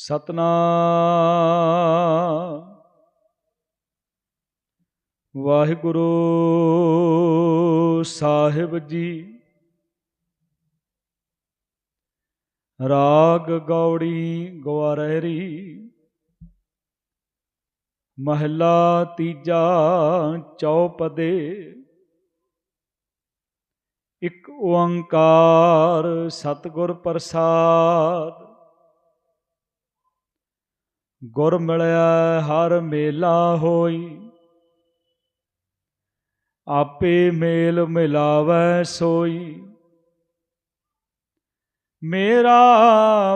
ਸਤਨਾਮ। ਵਾਹਿਗੁਰੂ ਸਾਹਿਬ ਜੀ। ਰਾਗ ਗੌੜੀ ਗਵਾਰਹਿਰੀ ਮਹਲਾ ਤੀਜਾ ਚੌਪਦੇ। ਇੱਕ ਓੰਕਾਰ ਸਤਿਗੁਰ ਪ੍ਰਸਾਦ। ਗੁਰ ਮਿਲਿਆ ਹਰ ਮੇਲਾ ਹੋਈ। ਆਪੇ ਮੇਲ ਮਿਲਾਵੈ ਸੋਈ। ਮੇਰਾ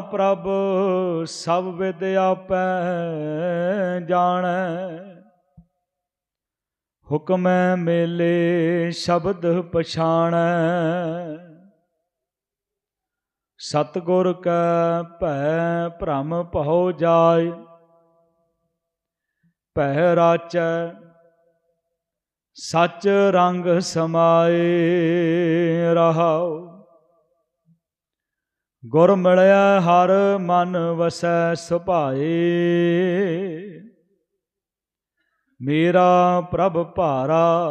ਪ੍ਰਭ ਸਭ ਵਿਦਿਆ ਪੈ ਜਾਣੈ। ਹੁਕਮੈ ਮੇਲੇ ਸ਼ਬਦ ਪਛਾਣੈ। ਸਤਗੁਰ ਕੈ ਭੈ ਭ੍ਰਮ ਭਉ ਜਾਏ। ਭੈ ਰਾਚੈ ਸਚ ਰੰਗ ਸਮਾਏ ਰਹਾਉ। ਗੁਰ ਮਿਲਿਆ ਹਰ ਮਨ ਵਸੈ ਸੁਭਾਏ। ਮੇਰਾ ਪ੍ਰਭ ਭਾਰਾ,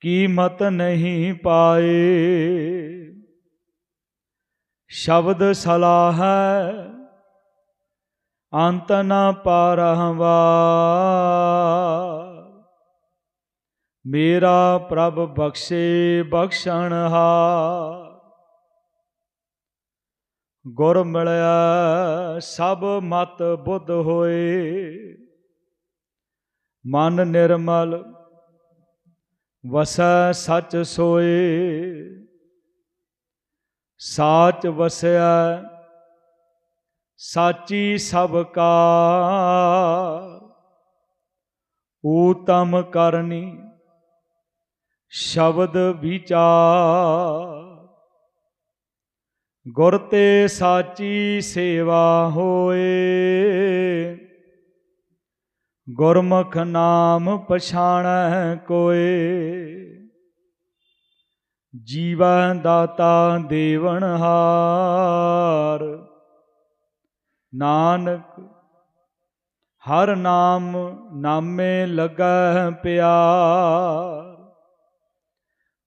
ਕੀਮਤ ਨਹੀਂ ਪਾਏ। ਸ਼ਬਦ ਸਲਾਹ ਅੰਤ ਨ ਪਾਰਹਵਾ। ਮੇਰਾ ਪ੍ਰਭ ਬਖਸ਼ੇ ਬਖਸ਼ਣ ਹਾ। ਗੁਰ ਮਿਲਿਆ ਸਭ ਮਤ ਬੁੱਧ ਹੋਏ। ਮਨ ਨਿਰਮਲ ਵਸੈ ਸਚ ਸੋਏ। ਸਾਚ ਵਸਿਆ ਸਾਚੀ ਸਭ ਕਾ ਊਤਮ ਕਰਨੀ ਸ਼ਬਦ ਵਿਚਾਰ। ਗੁਰ ਤੇ ਸਾਚੀ ਸੇਵਾ ਹੋਏ। ਗੁਰਮੁਖ ਨਾਮ ਪਛਾਣੈ ਕੋਏ। ਜੀਵੈ ਦਾਤਾ ਦੇਵਨ ਹਾਰ। ਨਾਨਕ, ਹਰ ਨਾਮ ਨਾਮੇ ਲਗੈ ਪਿਆਰ।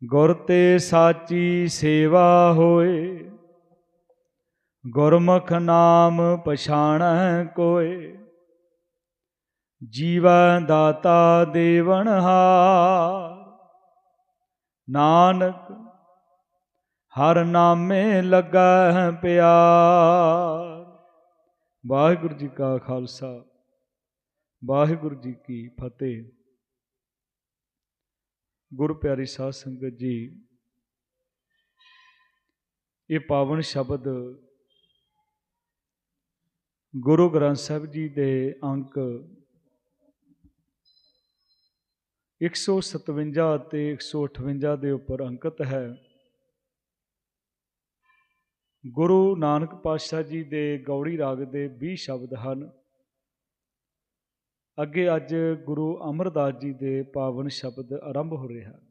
ਗੁਰ ਤੇ ਸਾਚੀ ਸੇਵਾ ਹੋਏ, ਗੁਰਮੁਖ ਨਾਮ ਪਛਾਣੈ ਕੋਏ। ਜੀਵੈ ਦਾਤਾ ਦੇਵਨ ਹਾਰ। ਨਾਨਕ, ਹਰ ਨਾਮੇ ਲੱਗਾ ਪਿਆਰ। ਵਾਹਿਗੁਰੂ ਜੀ ਕਾ ਖਾਲਸਾ, ਵਾਹਿਗੁਰੂ ਜੀ ਕੀ ਫਤਿਹ। ਗੁਰ ਪਿਆਰੀ ਸਾਧ ਸੰਗਤ ਜੀ, ਇਹ ਪਾਵਨ ਸ਼ਬਦ ਗੁਰੂ ਗ੍ਰੰਥ ਸਾਹਿਬ ਜੀ ਦੇ ਅੰਕ 157 ਅਤੇ 158 ਦੇ ਉੱਪਰ ਅੰਕਿਤ ਹੈ। ਗੁਰੂ ਨਾਨਕ ਪਾਤਸ਼ਾਹ ਜੀ ਦੇ ਗੌੜੀ ਰਾਗ ਦੇ 20 ਸ਼ਬਦ ਹਨ। ਅੱਗੇ ਅੱਜ ਗੁਰੂ ਅਮਰਦਾਸ ਜੀ ਦੇ ਪਾਵਨ ਸ਼ਬਦ ਆਰੰਭ ਹੋ ਰਹੇ ਹਨ।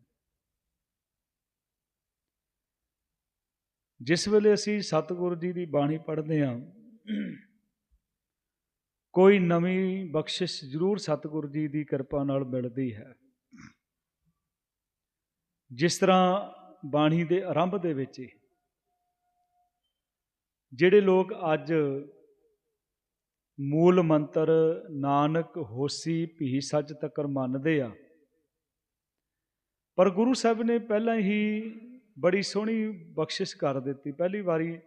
ਜਿਸ ਵੇਲੇ ਅਸੀਂ ਸਤਿਗੁਰੂ ਜੀ ਦੀ ਬਾਣੀ ਪੜ੍ਹਦੇ ਹਾਂ, ਕੋਈ ਨਵੀਂ ਬਖਸ਼ਿਸ਼ ਜ਼ਰੂਰ ਸਤਿਗੁਰੂ ਜੀ ਦੀ ਕਿਰਪਾ ਨਾਲ ਮਿਲਦੀ ਹੈ। ਜਿਸ ਤਰ੍ਹਾਂ ਬਾਣੀ ਦੇ ਆਰੰਭ ਦੇ ਵਿੱਚ ਹੀ ਜਿਹੜੇ ਲੋਕ ਅੱਜ ਮੂਲ ਮੰਤਰ ਨਾਨਕ ਹੋਸੀ ਭੀ ਸੱਚ ਤੱਕਰ ਮੰਨਦੇ ਆ। ਪਰ ਗੁਰੂ ਸਾਹਿਬ ਨੇ ਪਹਿਲਾਂ ਹੀ ਬੜੀ ਸੋਹਣੀ ਬਖਸ਼ਿਸ਼ ਕਰ ਦਿੱਤੀ। ਪਹਿਲੀ ਵਾਰੀ,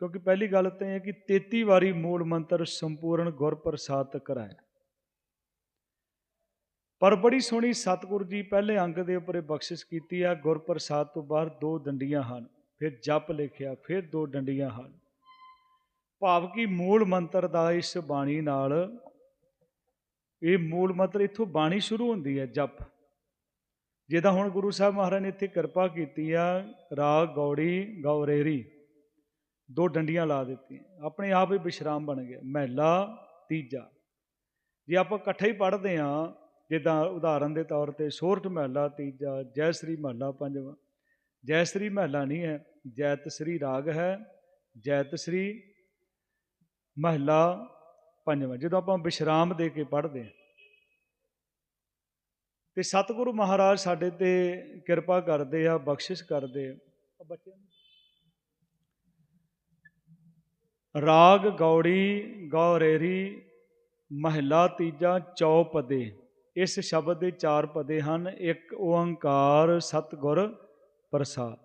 ਕਿਉਂਕਿ ਪਹਿਲੀ ਗੱਲ ਤਾਂ ਇਹ ਕਿ 33 ਵਾਰੀ ਮੂਲ ਮੰਤਰ ਸੰਪੂਰਨ ਗੁਰ ਪ੍ਰਸਾਦ ਤੱਕ ਆਇਆ ਪਰ ਬੜੀ ਸੋਹਣੀ ਸਤਿਗੁਰੂ ਜੀ ਪਹਿਲੇ ਅੰਗ ਦੇ ਉੱਪਰ ਬਖਸ਼ਿਸ਼ ਕੀਤੀ ਆ, ਗੁਰ ਪ੍ਰਸਾਦ ਤੋਂ ਬਾਅਦ ਦੋ ਡੰਡੀਆਂ ਹਨ, ਫਿਰ ਜਪ ਲਿਖਿਆ, ਫਿਰ ਦੋ ਡੰਡੀਆਂ ਹਨ। ਭਾਵ ਕਿ ਮੂਲ ਮੰਤਰ ਦਾ ਇਸ ਬਾਣੀ ਨਾਲ, ਇਹ ਮੂਲ ਮੰਤਰ ਇੱਥੋਂ ਬਾਣੀ ਸ਼ੁਰੂ ਹੁੰਦੀ ਹੈ, ਜਪ। ਜਿਹਦਾ ਹੁਣ ਗੁਰੂ ਸਾਹਿਬ ਮਹਾਰਾਜ ਨੇ ਇੱਥੇ ਕਿਰਪਾ ਕੀਤੀ ਆ, ਰਾਗ, ਗੌੜੀ, ਗੌਰੇਰੀ, ਦੋ ਡੰਡੀਆਂ ਲਾ ਦਿੱਤੀਆਂ। ਆਪਣੇ ਆਪ ਹੀ ਵਿਸ਼ਰਾਮ ਬਣ ਗਿਆ ਮਹਿਲਾ, ਤੀਜਾ। ਜੇ ਆਪਾਂ ਇਕੱਠੇ ਹੀ ਪੜ੍ਹਦੇ ਆ ਜਿੱਦਾਂ ਉਦਾਹਰਨ ਦੇ ਤੌਰ ਤੇ ਸੋਰਠ ਮਹਿਲਾ, ਤੀਜਾ, ਜੈ ਸ੍ਰੀ ਮਹੱਲਾ, ਪੰਜਵਾਂ। ਜੈ ਸ੍ਰੀ ਮਹੱਲਾ ਨਹੀਂ ਹੈ, ਜੈਤ ਸ੍ਰੀ ਰਾਗ ਹੈ, ਜੈਤ ਸ੍ਰੀ ਮਹਲਾ ਪੰਜਵਾਂ, ਜਦੋਂ ਆਪਾਂ ਵਿਸ਼ਰਾਮ ਦੇ ਕੇ ਪੜ੍ਹਦੇ ਹਾਂ। ਤੇ ਸਤਿਗੁਰੂ ਮਹਾਰਾਜ ਸਾਡੇ ਤੇ ਕਿਰਪਾ ਕਰਦੇ ਆ, ਬਖਸ਼ਿਸ਼ ਕਰਦੇ ਆ। ਬੱਚਿਆਂ ਨੂੰ। ਰਾਗ ਗੌੜੀ, ਗੌਰੇਰੀ, ਮਹਿਲਾ ਤੀਜਾ, ਚੌਪਦੇ। ਇਸ ਸ਼ਬਦ ਦੇ ਚਾਰ ਪਦੇ ਹਨ, ਇੱਕ ਓੰਕਾਰ, ਸਤਿਗੁਰ, ਪ੍ਰਸਾਦ।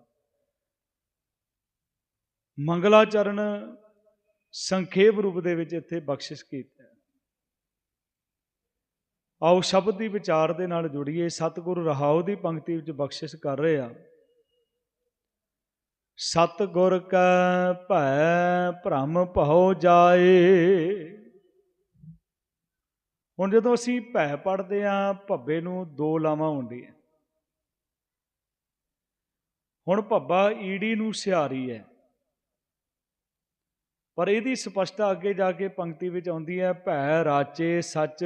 ਮੰਗਲਾਚਰਨ ਸੰਖੇਪ ਰੂਪ ਦੇ ਵਿੱਚ ਇੱਥੇ ਬਖਸ਼ਿਸ਼ ਕੀਤਾ ਆਓ ਸ਼ਬਦ ਦੀ ਵਿਚਾਰ ਦੇ ਨਾਲ ਜੁੜੀਏ। ਸਤਿਗੁਰ ਰਹਾਉ ਦੀ ਪੰਕਤੀ ਵਿੱਚ ਬਖਸ਼ਿਸ਼ ਕਰ ਰਹੇ ਆ। ਸਤਿਗੁਰ ਕੈ ਭੈ ਭ੍ਰਮ ਭਉ ਜਾਏ। ਹੁਣ ਜਦੋਂ ਅਸੀਂ ਭੈ ਪੜਦੇ ਆ, ਭੱਬੇ ਨੂੰ ਦੋ ਲਾਵਾਂ ਹੁੰਦੀਆਂ। ਹੁਣ ਭੱਬਾ ਈੜੀ ਨੂੰ ਸਿਹਾਰੀ ਹੈ। ਪਰ ਇਹਦੀ ਸਪਸ਼ਟਤਾ ਅੱਗੇ ਜਾ ਕੇ ਪੰਕਤੀ ਵਿੱਚ ਆਉਂਦੀ ਹੈ, ਭੈ ਰਾਚੇ ਸੱਚ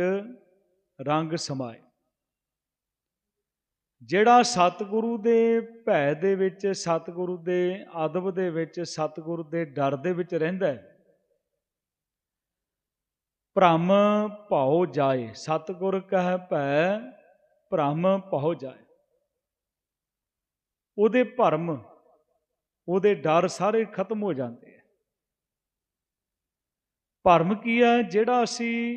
ਰੰਗ ਸਮਾਏ। ਜਿਹੜਾ ਸਤਿਗੁਰੂ ਦੇ ਭੈ ਦੇ ਵਿੱਚ, ਸਤਿਗੁਰੂ ਦੇ ਅਦਬ ਦੇ ਵਿੱਚ, ਸਤਿਗੁਰੂ ਦੇ ਡਰ ਦੇ ਵਿੱਚ ਰਹਿੰਦਾ ਹੈ, ਭ੍ਰਮ ਭਾਉ ਜਾਏ। ਸਤਿਗੁਰ ਕਹਿ ਭੈ, ਭ੍ਰਮ ਭਾਉ ਜਾਏ। ਉਹਦੇ ਭਰਮ, ਉਹਦੇ ਡਰ ਸਾਰੇ ਖਤਮ ਹੋ ਜਾਂਦੇ ਭਰਮ ਕੀ ਹੈ ਜਿਹੜਾ ਅਸੀਂ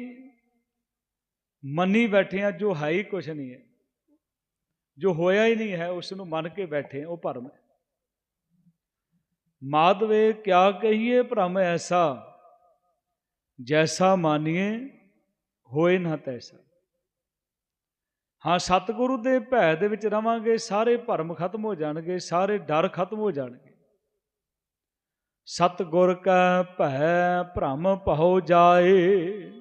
ਮੰਨੀ ਬੈਠੇ ਆ, ਜੋ ਹੈ ਹੀ ਕੁਝ ਨਹੀਂ ਹੈ। ਜੋ ਹੋਇਆ ਹੀ ਨਹੀਂ ਹੈ ਉਸ ਨੂੰ ਮੰਨ ਕੇ ਬੈਠੇ ਉਹ ਭਰਮ ਹੈ। ਮਾਧਵੇ, ਕਿਆ ਕਹੀਏ ਭ੍ਰਮ ਐਸਾ? ਜੈਸਾ ਮਾਨੀਏ, ਹੋਏ ਨਾ ਤੈਸਾ। ਹਾਂ, ਸਤਿਗੁਰੂ ਦੇ ਭੈ ਦੇ ਵਿੱਚ ਰਵਾਂਗੇ, ਸਾਰੇ ਭਰਮ ਖਤਮ ਹੋ ਜਾਣਗੇ, ਸਾਰੇ ਡਰ ਖਤਮ ਹੋ ਜਾਣਗੇ। ਸਤਿਗੁਰ ਕੈ ਭੈ ਭ੍ਰਮ ਭਉ ਜਾਏ,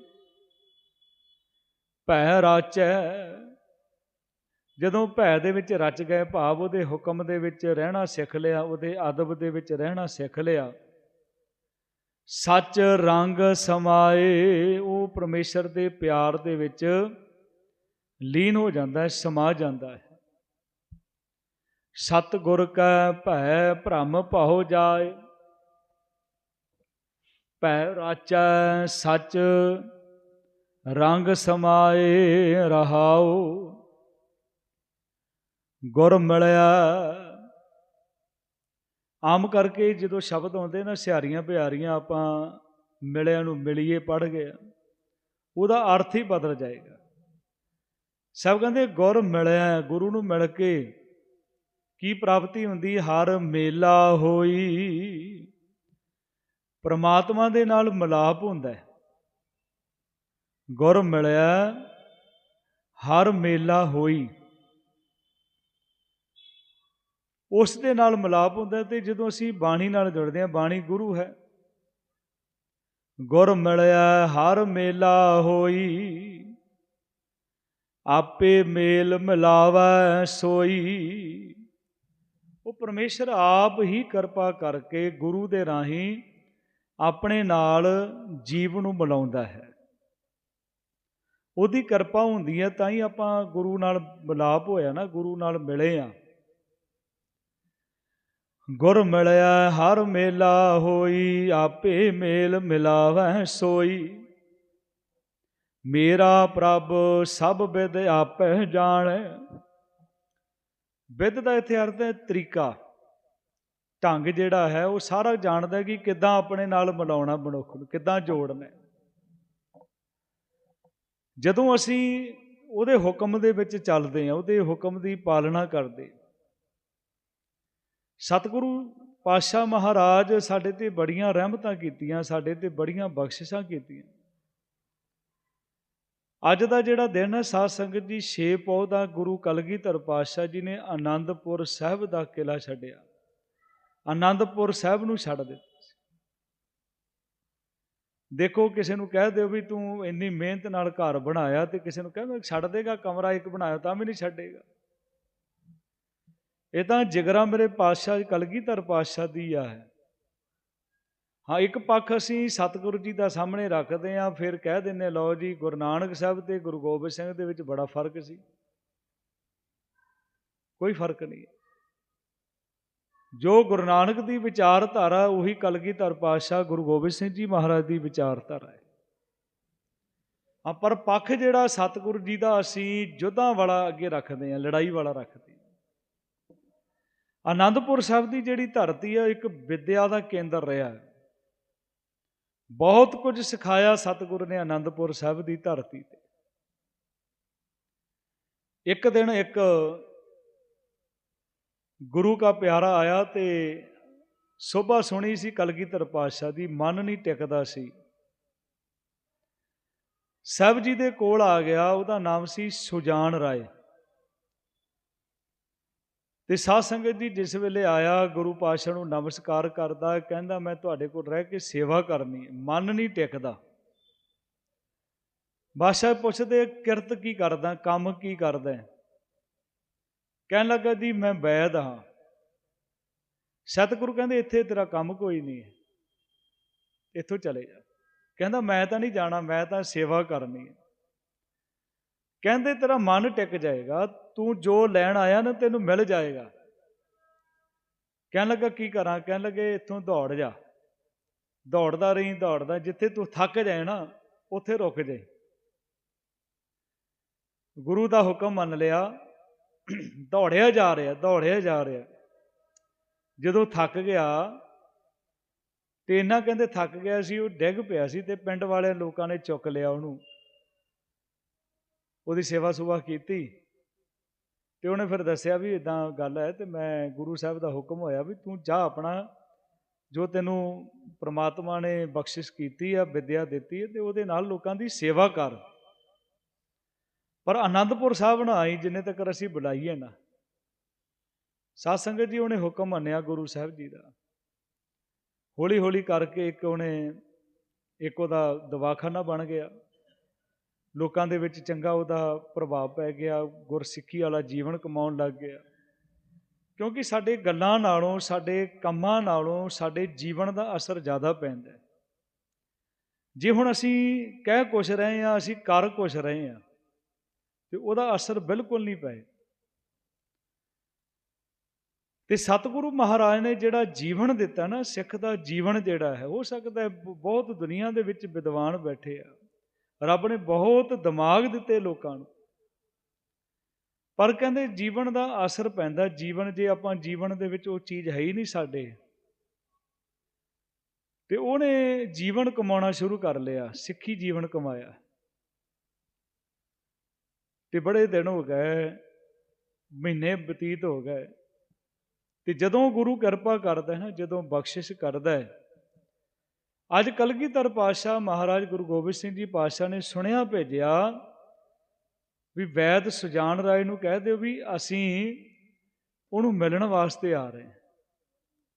ਭੈ ਰਾਚੈ। ਜਦੋਂ ਭੈ ਦੇ ਵਿੱਚ ਰਚ ਗਏ ਭਾਵ, ਉਹਦੇ ਹੁਕਮ ਦੇ ਵਿੱਚ ਰਹਿਣਾ ਸਿੱਖ ਲਿਆ, ਉਹਦੇ ਅਦਬ ਦੇ ਵਿੱਚ ਰਹਿਣਾ ਸਿੱਖ ਲਿਆ। ਸੱਚ ਰੰਗ ਸਮਾਏ, ਉਹ ਪਰਮੇਸ਼ਰ ਦੇ ਪਿਆਰ ਦੇ ਵਿੱਚ ਲੀਨ ਹੋ ਜਾਂਦਾ ਹੈ, ਸਮਾ ਜਾਂਦਾ ਹੈ। ਸਤ ਗੁਰ ਕੈ ਭੈ ਭ੍ਰਮ ਭਉ ਜਾਏ। ਭੈ ਰਾਚੈ ਸੱਚ, ਰੰਗ ਸਮਾਏ ਰਹਾਉ। ਗੁਰ ਮਿਲਿਆ। ਆਮ ਕਰਕੇ ਜਦੋਂ ਸ਼ਬਦ ਆਉਂਦੇ ਨਾ, ਸਿਹਾਰੀਆਂ ਪਿਆਰੀਆਂ ਆਪਾਂ ਮਿਲਿਆਂ ਨੂੰ ਮਿਲੀਏ ਪੜ ਗਏ ਉਹਦਾ ਅਰਥ ਹੀ ਬਦਲ ਜਾਏਗਾ। ਸਭ ਕਹਿੰਦੇ ਗੁਰ ਮਿਲਿਆ, ਗੁਰੂ ਨੂੰ ਮਿਲ ਕੇ ਕੀ ਪ੍ਰਾਪਤੀ ਹੁੰਦੀ? ਹਰ ਮੇਲਾ ਹੋਈ। ਪਰਮਾਤਮਾ ਦੇ ਨਾਲ ਮਿਲਾਪ ਹੁੰਦਾ ਹੈ। ਗੁਰ ਮਿਲਿਆ, ਹਰ ਮੇਲਾ ਹੋਈ। ਉਸ ਦੇ ਨਾਲ ਮਿਲਾਪ ਹੁੰਦਾ ਤੇ ਜਦੋਂ ਅਸੀਂ ਬਾਣੀ ਨਾਲ ਜੁੜਦੇ ਹਾਂ, ਬਾਣੀ ਗੁਰੂ ਹੈ। ਗੁਰ ਮਿਲਿਆ, ਹਰ ਮੇਲਾ ਹੋਈ। ਆਪੇ ਮੇਲ ਮਿਲਾਵੈ ਸੋਈ। ਉਹ ਪਰਮੇਸ਼ਰ ਆਪ ਹੀ ਕਿਰਪਾ ਕਰਕੇ ਗੁਰੂ ਦੇ ਰਾਹੀਂ ਆਪਣੇ ਨਾਲ ਜੀਵ ਨੂੰ ਮਿਲਾਉਂਦਾ ਹੈ। ਉਹਦੀ ਕਿਰਪਾ ਹੁੰਦੀ ਹੈ, ਤਾਂ ਹੀ ਆਪਾਂ ਗੁਰੂ ਨਾਲ ਮਿਲਾਪ ਹੋਇਆ ਨਾ, ਗੁਰੂ ਨਾਲ ਮਿਲੇ ਆ ਗੁਰ ਮਿਲਿਆ, ਹਰ ਮੇਲਾ ਹੋਈ, ਆਪੇ ਮੇਲ ਮਿਲਾਵੈ ਸੋਈ। ਮੇਰਾ ਪ੍ਰਭ ਸਭ ਵਿਦ ਆਪੇ ਜਾਣੈ। ਵਿਦ ਦਾ ਇੱਥੇ ਅਰਥ ਹੈ ਤਰੀਕਾ। ਢੰਗ ਜਿਹੜਾ ਹੈ, ਉਹ ਸਾਰਾ ਜਾਣਦਾ ਕਿ ਕਿੱਦਾਂ ਆਪਣੇ ਨਾਲ ਮਿਲਾਉਣਾ ਮਨੁੱਖ ਨੂੰ, ਕਿੱਦਾਂ ਜੋੜਨਾ ਜਦੋਂ ਅਸੀਂ ਉਹਦੇ ਹੁਕਮ ਦੇ ਵਿੱਚ ਚੱਲਦੇ ਹਾਂ, ਉਹਦੇ ਹੁਕਮ ਦੀ ਪਾਲਣਾ ਕਰਦੇ ਸਤਿਗੁਰੂ ਪਾਤਸ਼ਾਹ ਮਹਾਰਾਜ ਸਾਡੇ ਤੇ ਬੜੀਆਂ ਰਹਿਮਤਾਂ ਕੀਤੀਆਂ, ਸਾਡੇ ਤੇ ਬੜੀਆਂ ਬਖਸ਼ਿਸ਼ਾਂ ਕੀਤੀਆਂ। ਅੱਜ ਦਾ ਜਿਹੜਾ ਦਿਨ ਹੈ, ਸਾਧ ਸੰਗਤ ਜੀ 6 ਪੌ ਦਾ ਗੁਰੂ ਕਲਗੀਧਰ ਪਾਤਸ਼ਾਹ ਜੀ ਨੇ ਆਨੰਦਪੁਰ ਸਾਹਿਬ ਦਾ ਕਿਲਾ ਛੱਡਿਆ। ਆਨੰਦਪੁਰ ਸਾਹਿਬ ਨੂੰ ਛੱਡ ਦਿੱਤਾ ਦੇਖੋ, ਕਿਸੇ ਨੂੰ ਕਹਿ ਦਿਓ ਵੀ ਤੂੰ ਇੰਨੀ ਮਿਹਨਤ ਨਾਲ ਘਰ ਬਣਾਇਆ ਤੇ ਕਿਸੇ ਨੂੰ ਕਹਿੰਦਾ ਛੱਡ ਦੇਗਾ, ਕਮਰਾ ਇੱਕ ਬਣਾਇਆ ਤਾਂ ਵੀ ਨਹੀਂ ਛੱਡੇਗਾ। ਇਹ ਤਾਂ ਜਿਗਰਾ ਮੇਰੇ ਪਾਤਸ਼ਾਹ, ਕਲਗੀਧਰ ਪਾਤਸ਼ਾਹ ਦੀ ਆ ਹੈ। ਹਾਂ, ਇੱਕ ਪੱਖ ਅਸੀਂ ਸਤਿਗੁਰੂ ਜੀ ਦਾ ਸਾਹਮਣੇ ਰੱਖਦੇ ਆਂ ਫਿਰ ਕਹਿ ਦਿੰਨੇ ਲਓ ਜੀ, ਗੁਰੂ ਨਾਨਕ ਸਾਹਿਬ ਤੇ ਗੁਰੂ ਗੋਬਿੰਦ ਸਿੰਘ ਦੇ ਵਿੱਚ ਬੜਾ ਫ਼ਰਕ ਸੀ। ਕੋਈ ਫ਼ਰਕ ਨਹੀਂ ਜੋ ਗੁਰੂ ਨਾਨਕ ਦੀ ਵਿਚਾਰਧਾਰਾ, ਉਹੀ ਕਲਗੀਧਰ ਪਾਤਸ਼ਾਹ ਗੁਰੂ ਗੋਬਿੰਦ ਸਿੰਘ ਜੀ ਮਹਾਰਾਜ ਦੀ ਵਿਚਾਰਧਾਰਾ ਹੈ। ਆ ਪਰ ਪੱਖ ਜਿਹੜਾ ਸਤਿਗੁਰੂ ਜੀ ਦਾ, ਅਸੀਂ ਯੁੱਧਾਂ ਵਾਲਾ ਅੱਗੇ ਰੱਖਦੇ ਹਾਂ, ਲੜਾਈ ਵਾਲਾ ਰੱਖਦੇ ਹਾਂ। ਆਨੰਦਪੁਰ ਸਾਹਿਬ ਦੀ ਜਿਹੜੀ ਧਰਤੀ ਹੈ ਇੱਕ ਵਿਦਿਆ ਦਾ ਕੇਂਦਰ ਰਿਹਾ ਹੈ। ਬਹੁਤ ਕੁਝ ਸਿਖਾਇਆ ਸਤਿਗੁਰ ਨੇ ਆਨੰਦਪੁਰ ਸਾਹਿਬ ਦੀ ਧਰਤੀ ਤੇ। ਇੱਕ ਦਿਨ ਇੱਕ ਗੁਰੂ ਕਾ ਪਿਆਰਾ ਆਇਆ ਤੇ ਸੋਭਾ ਸੁਣੀ ਸੀ ਕਲਗੀਧਰ ਪਾਤਸ਼ਾਹ ਦੀ, ਮਨ ਨਹੀਂ ਟਿਕਦਾ ਸੀ। ਸਾਹਿਬ ਜੀ ਦੇ ਕੋਲ ਆ ਗਿਆ, ਉਹਦਾ ਨਾਮ ਸੀ ਸੁਜਾਨ ਰਾਏ। ਤੇ ਸਾਧ ਸੰਗਤ ਜੀ ਜਿਸ ਵੇਲੇ ਆਇਆ, ਗੁਰੂ ਪਾਤਸ਼ਾਹ ਨੂੰ ਨਮਸਕਾਰ ਕਰਦਾ, ਕਹਿੰਦਾ, ਮੈਂ ਤੁਹਾਡੇ ਕੋਲ ਰਹਿ ਕੇ ਸੇਵਾ ਕਰਨੀ ਮਨ ਨਹੀਂ ਟਿਕਦਾ। ਬਾਦਸ਼ਾਹ ਪੁੱਛਦੇ, ਕਿਰਤ ਕੀ ਕਰਦਾ, ਕੰਮ ਕੀ ਕਰਦਾ ਕਹਿਣ ਲੱਗਾ ਜੀ, ਮੈਂ ਵੈਦ ਹਾਂ। ਸਤਿਗੁਰੂ ਕਹਿੰਦੇ, ਇੱਥੇ ਤੇਰਾ ਕੰਮ ਕੋਈ ਨਹੀਂ ਹੈ। ਇੱਥੋਂ ਚਲੇ ਜਾ। ਕਹਿੰਦਾ, ਮੈਂ ਤਾਂ ਨਹੀਂ ਜਾਣਾ, ਮੈਂ ਤਾਂ ਸੇਵਾ ਕਰਨੀ ਹੈ। ਕਹਿੰਦੇ, ਤੇਰਾ ਮਨ ਟਿਕ ਜਾਏਗਾ, ਤੂੰ ਜੋ ਲੈਣ ਆਇਆ ਨਾ, ਤੈਨੂੰ ਮਿਲ ਜਾਏਗਾ। ਕਹਿਣ ਲੱਗਾ, ਕੀ ਕਰਾਂ? ਕਹਿਣ ਲੱਗੇ, ਇੱਥੋਂ ਦੌੜ ਜਾ। ਦੌੜਦਾ ਰਹੀ, ਦੌੜਦਾ, ਜਿੱਥੇ ਤੂੰ ਥੱਕ ਜਾਏ ਨਾ, ਉੱਥੇ ਰੁਕ ਜਾਏ ਗੁਰੂ ਦਾ ਹੁਕਮ ਮੰਨ ਲਿਆ ਦੌੜਿਆ ਜਾ ਰਿਹਾ, ਦੌੜਿਆ ਜਾ ਰਿਹਾ। ਜਦੋਂ ਥੱਕ ਗਿਆ ਤੇ ਇਹਨਾਂ ਕਹਿੰਦੇ ਥੱਕ ਗਿਆ ਸੀ, ਉਹ ਡਿੱਗ ਪਿਆ ਸੀ ਤੇ ਪਿੰਡ ਵਾਲੇ ਲੋਕਾਂ ਨੇ ਚੁੱਕ ਲਿਆ ਉਹਨੂੰ। ਉਹਦੀ ਸੇਵਾ ਸੁਭਾ ਕੀਤੀ ਤੇ ਉਹਨੇ ਫਿਰ ਦੱਸਿਆ ਵੀ ਇਦਾਂ ਗੱਲ ਹੈ ਤੇ ਮੈਂ ਗੁਰੂ ਸਾਹਿਬ ਦਾ ਹੁਕਮ ਹੋਇਆ ਵੀ ਤੂੰ ਜਾ ਆਪਣਾ, ਜੋ ਤੈਨੂੰ ਪ੍ਰਮਾਤਮਾ ਨੇ ਬਖਸ਼ਿਸ਼ ਕੀਤੀ ਆ, ਵਿਦਿਆ ਦਿੱਤੀ ਹੈ ਤੇ ਉਹਦੇ ਨਾਲ ਲੋਕਾਂ ਦੀ ਸੇਵਾ ਕਰ। ਪਰ ਆਨੰਦਪੁਰ ਸਾਹਿਬ ਨਾ ਆਈ, ਜਿੰਨੇ ਤੱਕ ਅਸੀਂ ਬੁਲਾਈਏ ਨਾ। ਸਾਧ ਸੰਗਤ ਜੀ, ਉਹਨੇ ਹੁਕਮ ਮੰਨਿਆ ਗੁਰੂ ਸਾਹਿਬ ਜੀ ਦਾ। ਹੌਲੀ ਹੌਲੀ ਕਰਕੇ ਇੱਕ ਉਹਨੇ, ਇੱਕ ਉਹਦਾ ਦਵਾਖਾਨਾ ਬਣ ਗਿਆ। ਲੋਕਾਂ ਦੇ ਵਿੱਚ ਚੰਗਾ ਉਹਦਾ ਪ੍ਰਭਾਵ ਪੈ ਗਿਆ, ਗੁਰਸਿੱਖੀ ਵਾਲਾ ਜੀਵਨ ਕਮਾਉਣ ਲੱਗ ਗਿਆ। ਕਿਉਂਕਿ ਸਾਡੇ ਗੱਲਾਂ ਨਾਲੋਂ, ਸਾਡੇ ਕੰਮਾਂ ਨਾਲੋਂ, ਸਾਡੇ ਜੀਵਨ ਦਾ ਅਸਰ ਜ਼ਿਆਦਾ ਪੈਂਦਾ ਹੈ। ਜੇ ਹੁਣ ਅਸੀਂ ਕਹਿ ਕੁਛ ਰਹੇ ਹਾਂ, ਅਸੀਂ ਕਰ ਕੁਛ ਰਹੇ ਹਾਂ ਤੇ ਉਹਦਾ ਅਸਰ ਬਿਲਕੁਲ ਨਹੀਂ ਪਏ। ਤੇ ਸਤਿਗੁਰੂ ਮਹਾਰਾਜ ਨੇ ਜਿਹੜਾ ਜੀਵਨ ਦਿੱਤਾ ਨਾ, ਸਿੱਖ ਦਾ ਜੀਵਨ ਜਿਹੜਾ ਹੈ, ਹੋ ਸਕਦਾ ਹੈ ਬਹੁਤ ਦੁਨੀਆ ਦੇ ਵਿੱਚ ਵਿਦਵਾਨ ਬੈਠੇ ਆ। ਰੱਬ ਨੇ ਬਹੁਤ ਦਿਮਾਗ ਦਿੱਤੇ ਲੋਕਾਂ ਨੂੰ। ਪਰ ਕਹਿੰਦੇ ਜੀਵਨ ਦਾ ਅਸਰ ਪੈਂਦਾ, ਜੀਵਨ ਜੇ ਆਪਾਂ ਜੀਵਨ ਦੇ ਵਿੱਚ ਉਹ ਚੀਜ਼ ਹੈ ਹੀ ਨਹੀਂ ਸਾਡੇ। ਤੇ ਉਹਨੇ ਜੀਵਨ ਕਮਾਉਣਾ ਸ਼ੁਰੂ ਕਰ ਲਿਆ, ਸਿੱਖੀ ਜੀਵਨ ਕਮਾਇਆ। ਤੇ ਬੜੇ ਦਿਨ ਹੋ ਗਏ, ਮਹੀਨੇ ਬਤੀਤ ਹੋ ਗਏ। ਤੇ ਜਦੋਂ ਗੁਰੂ ਕਿਰਪਾ ਕਰਦਾ ਹੈ ਨਾ, ਜਦੋਂ ਬਖਸ਼ਿਸ਼ ਕਰਦਾ ਹੈ, ਅੱਜ ਕਲਗੀਧਰ ਪਾਤਸ਼ਾਹ ਮਹਾਰਾਜ ਗੁਰੂ ਗੋਬਿੰਦ ਸਿੰਘ ਜੀ ਪਾਤਸ਼ਾਹ ਨੇ ਸੁਣਿਆ, ਭੇਜਿਆ ਵੀ ਵੈਦ ਸੁਜਾਨ ਰਾਏ ਨੂੰ ਕਹਿ ਦਿਓ ਵੀ ਅਸੀਂ ਉਹਨੂੰ ਮਿਲਣ ਵਾਸਤੇ ਆ ਰਹੇ ਹਾਂ।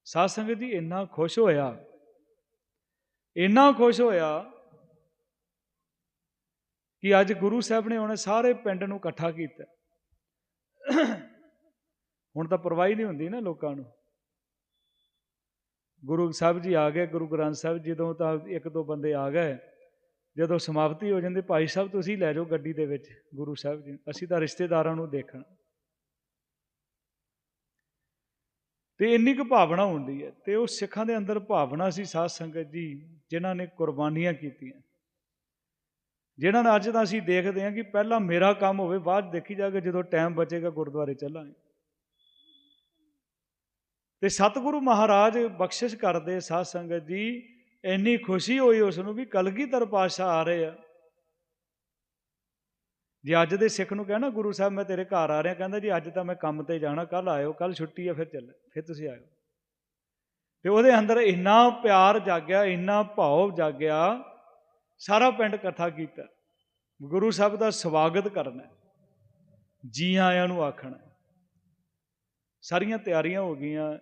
ਸਾਧ ਸੰਗਤ ਜੀ, ਇੰਨਾ ਖੁਸ਼ ਹੋਇਆ, ਇੰਨਾ ਖੁਸ਼ ਹੋਇਆ ਕਿ ਅੱਜ ਗੁਰੂ ਸਾਹਿਬ ਨੇ ਉਹਨੇ ਸਾਰੇ ਪਿੰਡ ਨੂੰ ਇਕੱਠਾ ਕੀਤਾ। ਹੁਣ ਤਾਂ ਪਰਵਾਹੀ ਨਹੀਂ ਹੁੰਦੀ ਨਾ ਲੋਕਾਂ ਨੂੰ। ਗੁਰੂ ਸਾਹਿਬ ਜੀ ਆ ਗਏ, ਗੁਰੂ ਗ੍ਰੰਥ ਸਾਹਿਬ ਜਦੋਂ ਤਾਂ ਇੱਕ ਦੋ ਬੰਦੇ ਆ ਗਏ, ਜਦੋਂ ਸਮਾਪਤੀ ਹੋ ਜਾਂਦੀ, ਭਾਈ ਸਾਹਿਬ ਤੁਸੀਂ ਲੈ ਜਾਓ ਗੱਡੀ ਦੇ ਵਿੱਚ, ਗੁਰੂ ਸਾਹਿਬ ਜੀ, ਅਸੀਂ ਤਾਂ ਰਿਸ਼ਤੇਦਾਰਾਂ ਨੂੰ ਦੇਖਣ। ਤੇ ਇੰਨੀ ਕੁ ਭਾਵਨਾ ਹੁੰਦੀ ਹੈ ਤੇ ਉਹ ਸਿੱਖਾਂ ਦੇ ਅੰਦਰ ਭਾਵਨਾ ਸੀ ਸਾਧ ਸੰਗਤ ਜੀ, ਜਿਨ੍ਹਾਂ ਨੇ ਕੁਰਬਾਨੀਆਂ ਕੀਤੀਆਂ। ਜਿਹਨਾਂ ਨਾਲ ਅੱਜ ਤਾਂ ਅਸੀਂ ਦੇਖਦੇ ਹਾਂ ਕਿ ਪਹਿਲਾਂ ਮੇਰਾ ਕੰਮ ਹੋਵੇ, ਬਾਅਦ 'ਚ ਦੇਖੀ ਜਾਵੇ ਜਦੋਂ ਟਾਈਮ ਬਚੇਗਾ ਗੁਰਦੁਆਰੇ ਚੱਲਾਂਗੇ। ਤੇ ਸਤਿਗੁਰੂ ਮਹਾਰਾਜ ਬਖਸ਼ਿਸ਼ ਕਰਦੇ ਸਾਧ ਸੰਗਤ ਜੀ, ਇੰਨੀ ਖੁਸ਼ੀ ਹੋਈ ਉਸ ਨੂੰ ਵੀ ਕਲਗੀਧਰ ਪਾਤਸ਼ਾਹ ਆ ਰਹੇ ਆ। ਜੇ ਅੱਜ ਦੇ ਸਿੱਖ ਨੂੰ ਕਹਿਣਾ, ਗੁਰੂ ਸਾਹਿਬ, ਮੈਂ ਤੇਰੇ ਘਰ ਆ ਰਿਹਾ। ਕਹਿੰਦਾ, ਜੀ, ਅੱਜ ਤਾਂ ਮੈਂ ਕੰਮ ਤੇ ਜਾਣਾ ਕੱਲ ਆਇਓ ਕੱਲ ਛੁੱਟੀ ਆ, ਫਿਰ ਚੱਲ, ਫਿਰ ਤੁਸੀਂ ਆਇਓ। ਤੇ ਉਹਦੇ ਅੰਦਰ ਇੰਨਾ ਪਿਆਰ ਜਾਗਿਆ, ਇੰਨਾ ਭਾਵ ਜਾਗਿਆ ਸਾਰਾ ਪਿੰਡ ਇਕੱਠਾ ਕੀਤਾ। ਗੁਰੂ ਸਾਹਿਬ ਦਾ ਸਵਾਗਤ ਕਰਨਾ ਜੀ ਆਇਆਂ ਨੂੰ ਆਖਣਾ ਸਾਰੀਆਂ ਤਿਆਰੀਆਂ ਹੋ ਗਈਆਂ।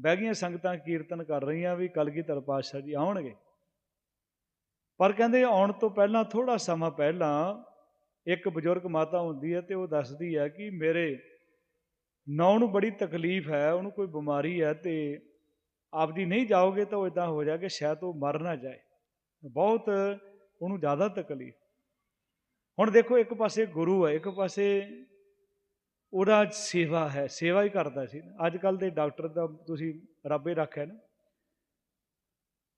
ਬਹਿ ਗਈਆਂ ਸੰਗਤਾਂ, ਕੀਰਤਨ ਕਰ ਰਹੀਆਂ ਵੀ ਕਲਗੀਧਰ ਪਾਤਸ਼ਾਹ ਜੀ ਆਉਣਗੇ। ਪਰ ਕਹਿੰਦੇ ਆਉਣ ਤੋਂ ਪਹਿਲਾਂ ਥੋੜਾ ਸਮਾਂ ਪਹਿਲਾਂ ਇੱਕ ਬਜ਼ੁਰਗ ਮਾਤਾ ਹੁੰਦੀ ਹੈ ਤੇ ਉਹ ਦੱਸਦੀ ਹੈ ਕਿ ਮੇਰੇ ਨੌ ਨੂੰ ਬੜੀ ਤਕਲੀਫ ਹੈ, ਉਹਨੂੰ ਕੋਈ ਬਿਮਾਰੀ ਹੈ ਤੇ ਆਪਦੀ ਨਹੀਂ ਜਾਓਗੇ ਤਾਂ ਉਹ ਇਦਾਂ ਹੋ ਜਾ ਕਿ ਸ਼ਾਇਦ ਉਹ ਮਰ ਨਾ ਜਾਏ। ਬਹੁਤ ਉਹਨੂੰ ਜ਼ਿਆਦਾ ਤਕਲੀਫ। ਹੁਣ ਦੇਖੋ ਇੱਕ ਪਾਸੇ ਗੁਰੂ ਹੈ, ਇੱਕ ਪਾਸੇ ਉਹਦਾ ਸੇਵਾ ਹੈ, ਸੇਵਾ ਹੀ ਕਰਦਾ ਸੀ। ਅੱਜ ਕੱਲ ਦੇ ਡਾਕਟਰ ਦਾ ਤੁਸੀਂ ਰੱਬੇ ਰੱਖਿਆ ਨਾ।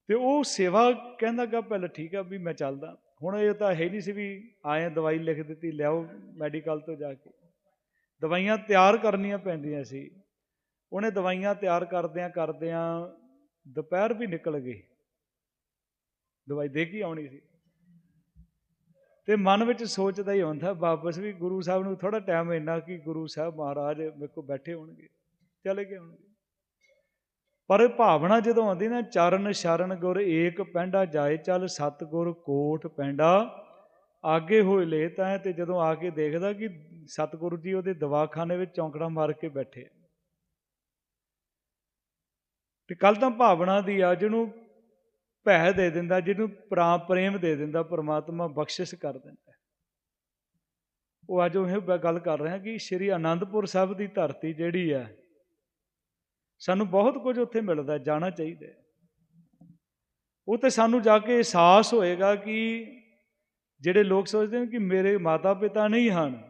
ਤੇ ਉਹ ਸੇਵਾ ਕਹਿੰਦਾ ਗਾ ਪਹਿਲਾਂ ਠੀਕ ਆ ਵੀ ਮੈਂ ਚੱਲਦਾ। ਹੁਣ ਇਹ ਤਾਂ ਹੈ ਨਹੀਂ ਸੀ ਵੀ ਆਏ ਦਵਾਈ ਲਿਖ ਦਿੱਤੀ, ਲਿਆਓ ਮੈਡੀਕਲ ਤੋਂ ਜਾ ਕੇ। ਦਵਾਈਆਂ ਤਿਆਰ ਕਰਨੀਆਂ ਪੈਂਦੀਆਂ ਸੀ। ਉਹਨੇ ਦਵਾਈਆਂ ਤਿਆਰ ਕਰਦਿਆਂ ਕਰਦਿਆਂ ਦੁਪਹਿਰ ਵੀ ਨਿਕਲ ਗਈ। ਦਵਾਈ ਦੇ ਕੇ ਆਉਣੀ ਸੀ। ਤੇ ਮਨ ਵਿੱਚ ਸੋਚਦਾ ਹੀ ਹੁੰਦਾ, ਵਾਪਸ ਵੀ ਗੁਰੂ ਸਾਹਿਬ ਨੂੰ ਥੋੜਾ ਟਾਈਮ ਇੰਨਾ ਕਿ ਗੁਰੂ ਸਾਹਿਬ ਮਹਾਰਾਜ ਮੇਰੇ ਕੋਲ ਬੈਠੇ ਹੋਣਗੇ, ਚਲੇ ਗਏ ਹੋਣਗੇ। ਪਰ ਭਾਵਨਾ ਜਦੋਂ ਆਉਂਦੀ ਨਾ, ਚਰਨ ਸ਼ਰਨ ਗੁਰ ਏਕ ਪੈਂਡਾ ਜਾਏ ਚੱਲ, ਸਤਗੁਰ ਕੋਟ ਪੈਂਡਾ, ਆਗੇ ਹੋਏ ਲੈ ਤਾਂ। ਤੇ ਜਦੋਂ ਆ ਕੇ ਦੇਖਦਾ ਕਿ ਸਤਗੁਰੂ ਜੀ ਉਹਦੇ ਦਵਾਖਾਨੇ ਵਿੱਚ ਚੌਂਕੜਾ ਮਾਰ ਕੇ ਬੈਠੇ। ਤੇ ਕੱਲ ਤਾਂ ਭਾਵਨਾ ਦੀ ਆ ਜਿਹਨੂੰ ਭੈ ਦੇ ਦਿੰਦਾ, ਜਿਹਨੂੰ ਪ੍ਰਾ ਪ੍ਰੇਮ ਦੇ ਦਿੰਦਾ, ਪ੍ਰਮਾਤਮਾ ਬਖਸ਼ਿਸ਼ ਕਰ ਦਿੰਦਾ। ਉਹ ਅੱਜ ਉਹ ਗੱਲ ਕਰ ਰਹੇ ਹਾਂ ਕਿ ਸ਼੍ਰੀ ਆਨੰਦਪੁਰ ਸਾਹਿਬ ਦੀ ਧਰਤੀ ਜਿਹੜੀ ਹੈ, ਸਾਨੂੰ ਬਹੁਤ ਕੁਝ ਉੱਥੇ ਮਿਲਦਾ, ਜਾਣਾ ਚਾਹੀਦਾ ਉਹ ਤੇ ਸਾਨੂੰ ਜਾ ਕੇ ਅਹਿਸਾਸ ਹੋਏਗਾ ਕਿ ਜਿਹੜੇ ਲੋਕ ਸੋਚਦੇ ਨੇ ਕਿ ਮੇਰੇ ਮਾਤਾ ਪਿਤਾ ਨਹੀਂ ਹਨ,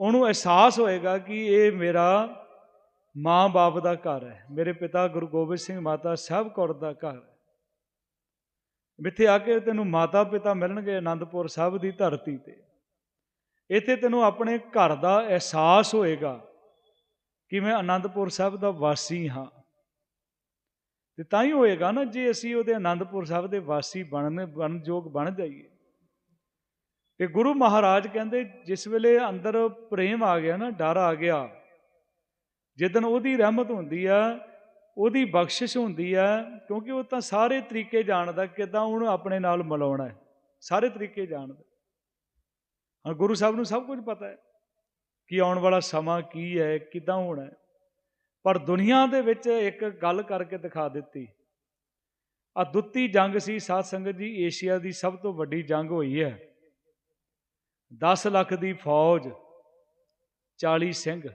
ਉਹਨੂੰ ਅਹਿਸਾਸ ਹੋਏਗਾ ਕਿ ਇਹ ਮੇਰਾ ਮਾਂ-ਬਾਪ ਦਾ ਘਰ ਹੈ, ਮੇਰੇ ਪਿਤਾ ਗੁਰੂ ਗੋਬਿੰਦ ਸਿੰਘ ਮਾਤਾ ਸਾਹਿਬ ਕੌਰ ਦਾ ਘਰ ਹੈ। ਇੱਥੇ ਆ ਕੇ ਤੈਨੂੰ ਮਾਤਾ ਪਿਤਾ ਮਿਲਣਗੇ ਆਨੰਦਪੁਰ ਸਾਹਿਬ ਦੀ ਧਰਤੀ ਤੇ। ਇੱਥੇ ਤੈਨੂੰ ਆਪਣੇ ਘਰ ਦਾ ਅਹਿਸਾਸ ਹੋਏਗਾ ਕਿ ਮੈਂ ਆਨੰਦਪੁਰ ਸਾਹਿਬ ਦਾ ਵਾਸੀ ਹਾਂ। ਤੇ ਤਾਂ ਹੀ ਹੋਏਗਾ ਨਾ ਜੇ ਅਸੀਂ ਉਹਦੇ ਆਨੰਦਪੁਰ ਸਾਹਿਬ ਦੇ ਵਾਸੀ ਬਣਨ ਬਣਯੋਗ ਬਣ ਜਾਈਏ। ਤੇ ਗੁਰੂ ਮਹਾਰਾਜ ਕਹਿੰਦੇ, ਜਿਸ ਵੇਲੇ ਅੰਦਰ ਪ੍ਰੇਮ ਆ ਗਿਆ ਨਾ, ਡਰ ਆ ਗਿਆ ਜਿੱਦਨ ਉਹਦੀ ਰਹਿਮਤ ਹੁੰਦੀ ਆ ਉਹਦੀ ਬਖਸ਼ਿਸ਼ ਹੁੰਦੀ ਆ, ਕਿਉਂਕਿ ਉਹ ਤਾਂ ਸਾਰੇ ਤਰੀਕੇ ਜਾਣਦਾ ਕਿਦਾਂ ਉਹਨੂੰ ਆਪਣੇ ਨਾਲ ਮਿਲਾਉਣਾ ਹੈ, ਸਾਰੇ ਤਰੀਕੇ ਜਾਣਦਾ ਹਾਂ। ਗੁਰੂ ਸਾਹਿਬ ਨੂੰ ਸਭ ਕੁਝ ਪਤਾ ਹੈ ਕਿ ਆਉਣ ਵਾਲਾ ਸਮਾਂ ਕੀ ਹੈ, ਕਿਦਾਂ ਹੋਣਾ ਹੈ। ਪਰ ਦੁਨੀਆ ਦੇ ਵਿੱਚ ਇੱਕ ਗੱਲ ਕਰਕੇ ਦਿਖਾ ਦਿੱਤੀ। ਆ ਦੁੱਤੀ ਜੰਗ ਸੀ, ਸਾਧ ਸੰਗਤ ਜੀ, ਏਸ਼ੀਆ ਦੀ ਸਭ ਤੋਂ ਵੱਡੀ ਜੰਗ ਹੋਈ ਹੈ। 10 ਲੱਖ ਦੀ ਫੌਜ 40 ਸਿੰਘ।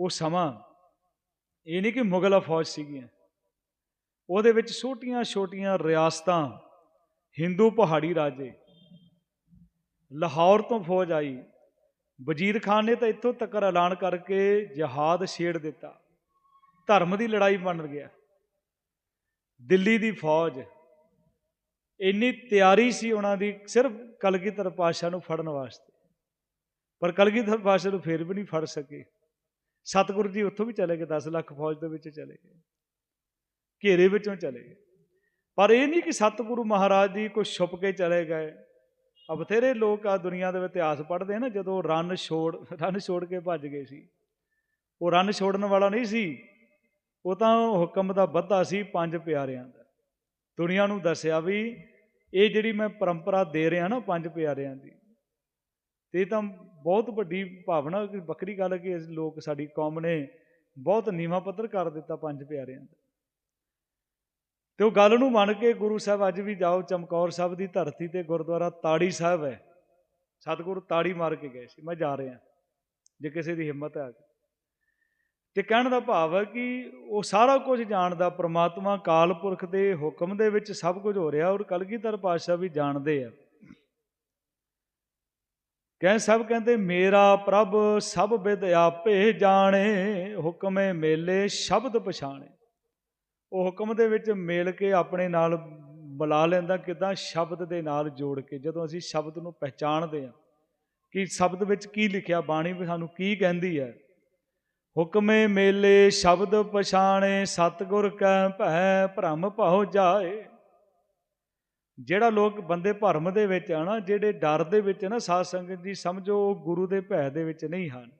ਉਹ ਸਮਾਂ ਇਹ ਨਹੀਂ ਕਿ ਮੁਗਲ ਫੌਜ ਸੀਗੀਆਂ। ਉਹਦੇ ਵਿੱਚ ਛੋਟੀਆਂ-ਛੋਟੀਆਂ ਰਿਆਸਤਾਂ, ਹਿੰਦੂ ਪਹਾੜੀ ਰਾਜੇ, ਲਾਹੌਰ ਤੋਂ ਫੌਜ ਆਈ। ਵਜ਼ੀਰ ਖਾਨ ਨੇ ਤਾਂ ਇੱਥੋਂ ਤੱਕ ਐਲਾਨ ਕਰਕੇ ਜਹਾਦ ਛੇੜ ਦਿੱਤਾ। ਧਰਮ ਦੀ ਲੜਾਈ ਬਣ ਗਿਆ। ਦਿੱਲੀ ਦੀ ਫੌਜ, ਇੰਨੀ ਤਿਆਰੀ ਸੀ ਉਹਨਾਂ ਦੀ ਸਿਰਫ ਕਲਗੀਧਰ ਪਾਸ਼ਾ ਨੂੰ ਫੜਨ ਵਾਸਤੇ। ਪਰ ਕਲਗੀਧਰ ਪਾਸ਼ਾ ਨੂੰ ਫੇਰ ਵੀ ਨਹੀਂ ਫੜ ਸਕੇ। ਸਤਿਗੁਰੂ ਜੀ ਉੱਥੋਂ ਵੀ ਚਲੇ ਗਏ 10 ਲੱਖ ਫੌਜ ਦੇ ਵਿੱਚ ਚਲੇ ਗਏ। ਘੇਰੇ ਵਿੱਚੋਂ ਚਲੇ ਗਏ। ਪਰ ਇਹ ਨਹੀਂ ਕਿ ਸਤਿਗੁਰੂ ਮਹਾਰਾਜ ਜੀ ਕੋਈ ਛੁਪ ਕੇ ਚਲੇ ਗਏ। ਆ ਬਥੇਰੇ ਲੋਕ ਆ ਦੁਨੀਆ ਦੇ ਇਤਿਹਾਸ ਪੜ੍ਹਦੇ ਨਾ, ਜਦੋਂ ਰਨ ਛੋੜ ਰਨ ਛੋੜ ਕੇ ਭੱਜ ਗਏ ਸੀ। ਉਹ ਰਨ ਛੋੜਨ ਵਾਲਾ ਨਹੀਂ ਸੀ। ਉਹ ਤਾਂ ਹੁਕਮ ਦਾ ਬੱਧਾ ਸੀ ਪੰਜ ਪਿਆਰਿਆਂ ਦਾ। ਦੁਨੀਆ ਨੂੰ ਦੱਸਿਆ ਵੀ ਇਹ ਜਿਹੜੀ ਮੈਂ ਪਰੰਪਰਾ ਦੇ ਰਿਹਾ ਨਾ ਪੰਜ ਪਿਆਰਿਆਂ ਦੀ ਤੇ ਇਹ ਤਾਂ ਬਹੁਤ ਵੱਡੀ ਭਾਵਨਾ ਕਿ ਵੱਖਰੀ ਗੱਲ ਹੈ ਕਿ ਲੋਕ ਸਾਡੀ ਕੌਮ ਨੇ ਬਹੁਤ ਨੀਵਾ ਪੱਧਰ ਕਰ ਦਿੱਤਾ ਪੰਜ ਪਿਆਰਿਆਂ ਦਾ। ਤੇ ਉਹ ਗੱਲ ਨੂੰ ਮੰਨ ਕੇ ਗੁਰੂ ਸਾਹਿਬ ਅੱਜ ਵੀ ਜਾਓ, ਚਮਕੌਰ ਸਾਹਿਬ ਦੀ ਧਰਤੀ ਤੇ ਗੁਰਦੁਆਰਾ ਤਾੜੀ ਸਾਹਿਬ ਹੈ। ਸਤਿਗੁਰੂ ਤਾੜੀ ਮਾਰ ਕੇ ਗਏ ਸੀ। ਮੈਂ ਜਾ ਰਿਹਾ ਜੇ ਕਿਸੇ ਦੀ ਹਿੰਮਤ ਹੈ ਤੇ ਕਹਿਣ ਦਾ ਭਾਵ ਹੈ ਕਿ ਉਹ ਸਾਰਾ ਕੁਝ ਜਾਣਦਾ, ਪ੍ਰਮਾਤਮਾ ਕਾਲ ਪੁਰਖ ਦੇ ਹੁਕਮ ਦੇ ਵਿੱਚ ਸਭ ਕੁਝ ਹੋ ਰਿਹਾ ਔਰ ਕਲਗੀਧਰ ਪਾਤਸ਼ਾਹ ਵੀ ਜਾਣਦੇ ਆ। ਕਹਿ ਸਭ ਕਹਿੰਦੇ, ਮੇਰਾ ਪ੍ਰਭ ਸਭ ਵਿਦ ਆਪੇ ਜਾਣੇ, ਹੁਕਮੇ ਮੇਲੇ ਸ਼ਬਦ ਪਛਾਣੇ। ਉਹ ਹੁਕਮ ਦੇ ਵਿੱਚ ਮੇਲ ਕੇ ਆਪਣੇ ਨਾਲ ਬੁਲਾ ਲੈਂਦਾ, ਕਿਦਾਂ? ਸ਼ਬਦ ਦੇ ਨਾਲ ਜੋੜ ਕੇ। ਜਦੋਂ ਅਸੀਂ ਸ਼ਬਦ ਨੂੰ ਪਹਿਚਾਣਦੇ ਹਾਂ, ਕਿ ਸ਼ਬਦ ਵਿੱਚ ਕੀ ਲਿਖਿਆ, ਬਾਣੀ ਵੀ ਸਾਨੂੰ ਕੀ ਕਹਿੰਦੀ ਹੈ? ਹੁਕਮੇ ਮੇਲੇ ਸ਼ਬਦ ਪਛਾਣੇ, ਸਤਗੁਰ ਕੈ ਭੈ ਭ੍ਰਮ ਭਉ ਜਾਏ। ਜਿਹੜਾ ਲੋਕ ਬੰਦੇ ਭਰਮ ਦੇ ਵਿੱਚ ਆ ਨਾ, ਜਿਹੜੇ ਡਰ ਦੇ ਵਿੱਚ ਨਾ ਸਾਧ ਸੰਗਤ ਜੀ, ਸਮਝੋ ਉਹ ਗੁਰੂ ਦੇ ਭੈ ਦੇ ਵਿੱਚ ਨਹੀਂ ਹਨ।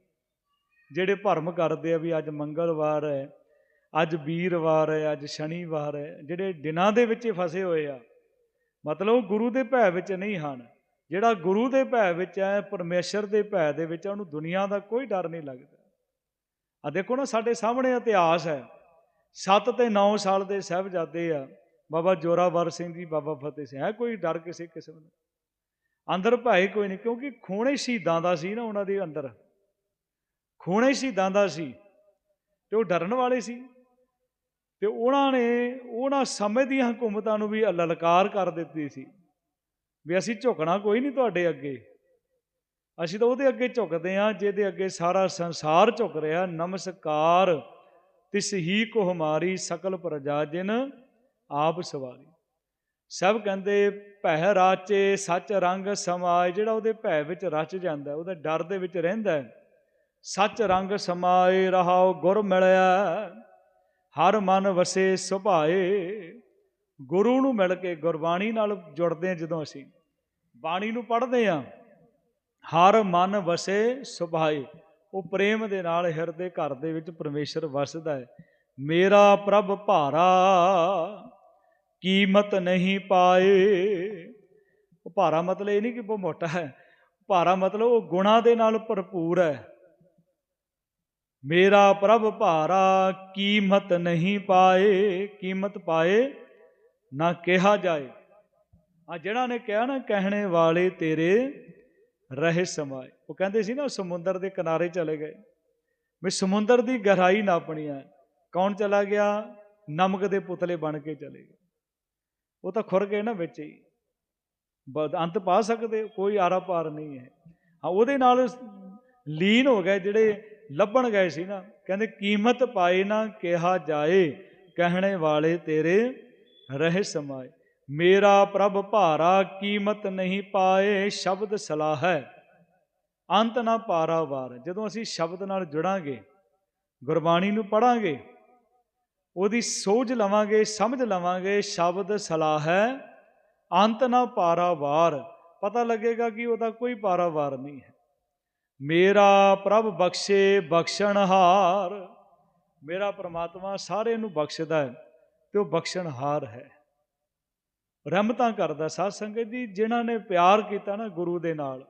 ਜਿਹੜੇ ਭਰਮ ਕਰਦੇ ਆ ਵੀ ਅੱਜ ਮੰਗਲਵਾਰ ਹੈ, ਅੱਜ ਵੀਰਵਾਰ ਹੈ, ਅੱਜ ਸ਼ਨੀਵਾਰ ਹੈ, ਜਿਹੜੇ ਦਿਨਾਂ ਦੇ ਵਿੱਚ ਫਸੇ ਹੋਏ ਆ, ਮਤਲਬ ਉਹ ਗੁਰੂ ਦੇ ਭੈ ਵਿੱਚ ਨਹੀਂ ਹਨ। ਜਿਹੜਾ ਗੁਰੂ ਦੇ ਭੈ ਵਿੱਚ ਹੈ, ਪਰਮੇਸ਼ਰ ਦੇ ਭੈ ਦੇ ਵਿੱਚ ਉਹਨੂੰ ਦੁਨੀਆ ਦਾ ਕੋਈ ਡਰ ਨਹੀਂ ਲੱਗਦਾ। ਆ ਦੇਖੋ ਨਾ, ਸਾਡੇ ਸਾਹਮਣੇ ਇਤਿਹਾਸ ਹੈ। 7 ਤੇ 9 ਸਾਲ ਦੇ ਸਹਿਬਜ਼ਾਦੇ ਆ ਬਾਬਾ ਜੋਰਾਵਰ ਸਿੰਘ ਜੀ, ਬਾਬਾ ਫਤਿਹ ਸਿੰਘ, ਹੈ, ਕੋਈ ਡਰ ਕਿਸੇ ਕਿਸਮ ਦਾ? ਅੰਦਰ ਭਾਏ ਕੋਈ ਨਹੀਂ, ਕਿਉਂਕਿ ਖੂਨੇ ਸ਼ਹੀਦਾਂ ਦਾ ਸੀ ਨਾ ਉਹਨਾਂ ਦੇ ਅੰਦਰ। ਖੂਨੇ ਸ਼ਹੀਦਾਂ ਦਾ ਸੀ ਤੇ ਉਹ ਡਰਨ ਵਾਲੇ ਸੀ। ਤੇ ਉਹਨਾਂ ਨੇ ਉਹਨਾਂ ਸਮੇਂ ਦੀਆਂ ਹਕੂਮਤਾਂ ਨੂੰ ਵੀ ਲਲਕਾਰ ਕਰ ਦਿੱਤੀ ਸੀ ਵੀ ਅਸੀਂ ਝੁਕਣਾ ਕੋਈ ਨਹੀਂ ਤੁਹਾਡੇ ਅੱਗੇ। ਅਸੀਂ ਤਾਂ ਉਹਦੇ ਅੱਗੇ ਝੁਕਦੇ ਹਾਂ, ਜਿਹਦੇ ਅੱਗੇ ਸਾਰਾ ਸੰਸਾਰ ਝੁਕ ਰਿਹਾ। ਨਮਸਕਾਰ ਤਿਸ ਹੀ ਕੋ ਹਮਾਰੀ ਸਕਲ ਪ੍ਰਜਾ ਜਿਨ ਆਪ ਸਵਾਰੀ। ਸਭ ਕਹਿੰਦੇ, ਭੈ ਰਾਚੇ ਸੱਚ ਰੰਗ ਸਮਾਏ। ਜਿਹੜਾ ਉਹਦੇ ਭੈ ਵਿੱਚ ਰਚ ਜਾਂਦਾ, ਉਹਦੇ ਡਰ ਦੇ ਵਿੱਚ ਰਹਿੰਦਾ ਸੱਚ ਰੰਗ ਸਮਾਏ, ਰਹਾਉ ਗੁਰ ਮਿਲਿਆ। ਹਰ ਮਨ ਵਸੇ ਸੁਭਾਏ। ਗੁਰੂ ਨੂੰ ਮਿਲ ਕੇ ਗੁਰਬਾਣੀ ਨਾਲ ਜੁੜਦੇ ਹਾਂ ਜਦੋਂ ਅਸੀਂ। ਬਾਣੀ ਨੂੰ ਪੜ੍ਹਦੇ ਹਾਂ। ਹਰ ਮਨ ਵਸੇ ਸੁਭਾਏ। ਉਹ ਪ੍ਰੇਮ ਦੇ ਨਾਲ ਹਿਰਦੇ ਘਰ ਦੇ ਵਿੱਚ ਪਰਮੇਸ਼ਰ ਵਸਦਾ ਹੈ। ਮੇਰਾ ਪ੍ਰਭ ਭਾਰਾ ਕੀਮਤ ਨਹੀਂ ਪਾਏ। ਉਹ ਭਾਰਾ ਮਤਲਬ ਇਹ ਨਹੀਂ ਕਿ ਬਹੁਤ ਮੋਟਾ ਹੈ। ਭਾਰਾ ਮਤਲਬ ਉਹ ਗੁਣਾ ਦੇ ਨਾਲ ਭਰਪੂਰ ਹੈ। ਮੇਰਾ ਪ੍ਰਭ ਭਾਰਾ, ਕੀਮਤ ਨਹੀਂ ਪਾਏ। ਕੀਮਤ ਪਾਏ ਨਾ ਕਿਹਾ ਜਾਏ। ਆ ਜਿਹੜਾ ਨੇ ਕਿਹਾ ਨਾ, ਕਹਿਣੇ ਵਾਲੇ ਤੇਰੇ ਰਹੇ ਸਮਾਏ। ਉਹ ਕਹਿੰਦੇ ਸੀ ਨਾ ਸਮੁੰਦਰ ਦੇ ਕਿਨਾਰੇ ਚਲੇ ਗਏ। ਵੀ ਸਮੁੰਦਰ ਦੀ ਗਹਿਰਾਈ ਨਾਪਣੀ ਆ ਕੌਣ ਚਲਾ ਗਿਆ? ਨਮਕ ਦੇ ਪੁਤਲੇ ਬਣ ਕੇ ਚਲੇ ਗਏ। ਉਹ ਤਾਂ ਖੁਰ ਗਏ ਨਾ ਵਿੱਚ ਹੀ। ਬ- ਅੰਤ ਪਾ ਸਕਦੇ, ਕੋਈ ਆਰਾ ਪਾਰ ਨਹੀਂ ਹੈ। ਹਾਂ, ਉਹਦੇ ਨਾਲ ਲੀਨ ਹੋ ਗਏ, ਜਿਹੜੇ ਲੱਭਣ ਗਏ ਸੀ ਨਾ, ਕਹਿੰਦੇ ਕੀਮਤ ਪਾਏ ਨਾ ਕਿਹਾ ਜਾਏ, ਕਹਿਣੇ ਵਾਲੇ ਤੇਰੇ ਰਹੇ ਸਮਾਏ। ਮੇਰਾ ਪ੍ਰਭ ਭਾਰਾ ਕੀਮਤ ਨਹੀਂ ਪਾਏ, ਸ਼ਬਦ ਸਲਾਹ ਹੈ ਅੰਤ ਨਾ ਪਾਰਾ ਵਾਰ। ਜਦੋਂ ਅਸੀਂ ਸ਼ਬਦ ਨਾਲ ਜੁੜਾਂਗੇ, ਗੁਰਬਾਣੀ ਨੂੰ ਪੜਾਂਗੇ ਉਹਦੀ ਸੋਝ ਲਵਾਂਗੇ, ਸਮਝ ਲਵਾਂਗੇ, ਸ਼ਬਦ ਸਲਾਹ ਹੈ, ਅੰਤ ਨਾ ਪਾਰਾਵਾਰ। ਪਤਾ ਲੱਗੇਗਾ ਕਿ ਉਹਦਾ ਕੋਈ ਪਾਰਾਵਾਰ ਨਹੀਂ ਹੈ। ਮੇਰਾ ਪ੍ਰਭ ਬਖਸ਼ੇ ਬਖਸ਼ਣਹਾਰ ਮੇਰਾ ਪ੍ਰਮਾਤਮਾ ਸਾਰੇ ਨੂੰ ਬਖਸ਼ਦਾ ਹੈ ਤੇ ਉਹ ਬਖਸ਼ਣਹਾਰ ਹੈ। ਰਹਿਮਤਾਂ ਕਰਦਾ ਸਾਧ ਸੰਗਤ ਜੀ, ਜਿਨ੍ਹਾਂ ਨੇ ਪਿਆਰ ਕੀਤਾ ਨਾ ਗੁਰੂ ਦੇ ਨਾਲ।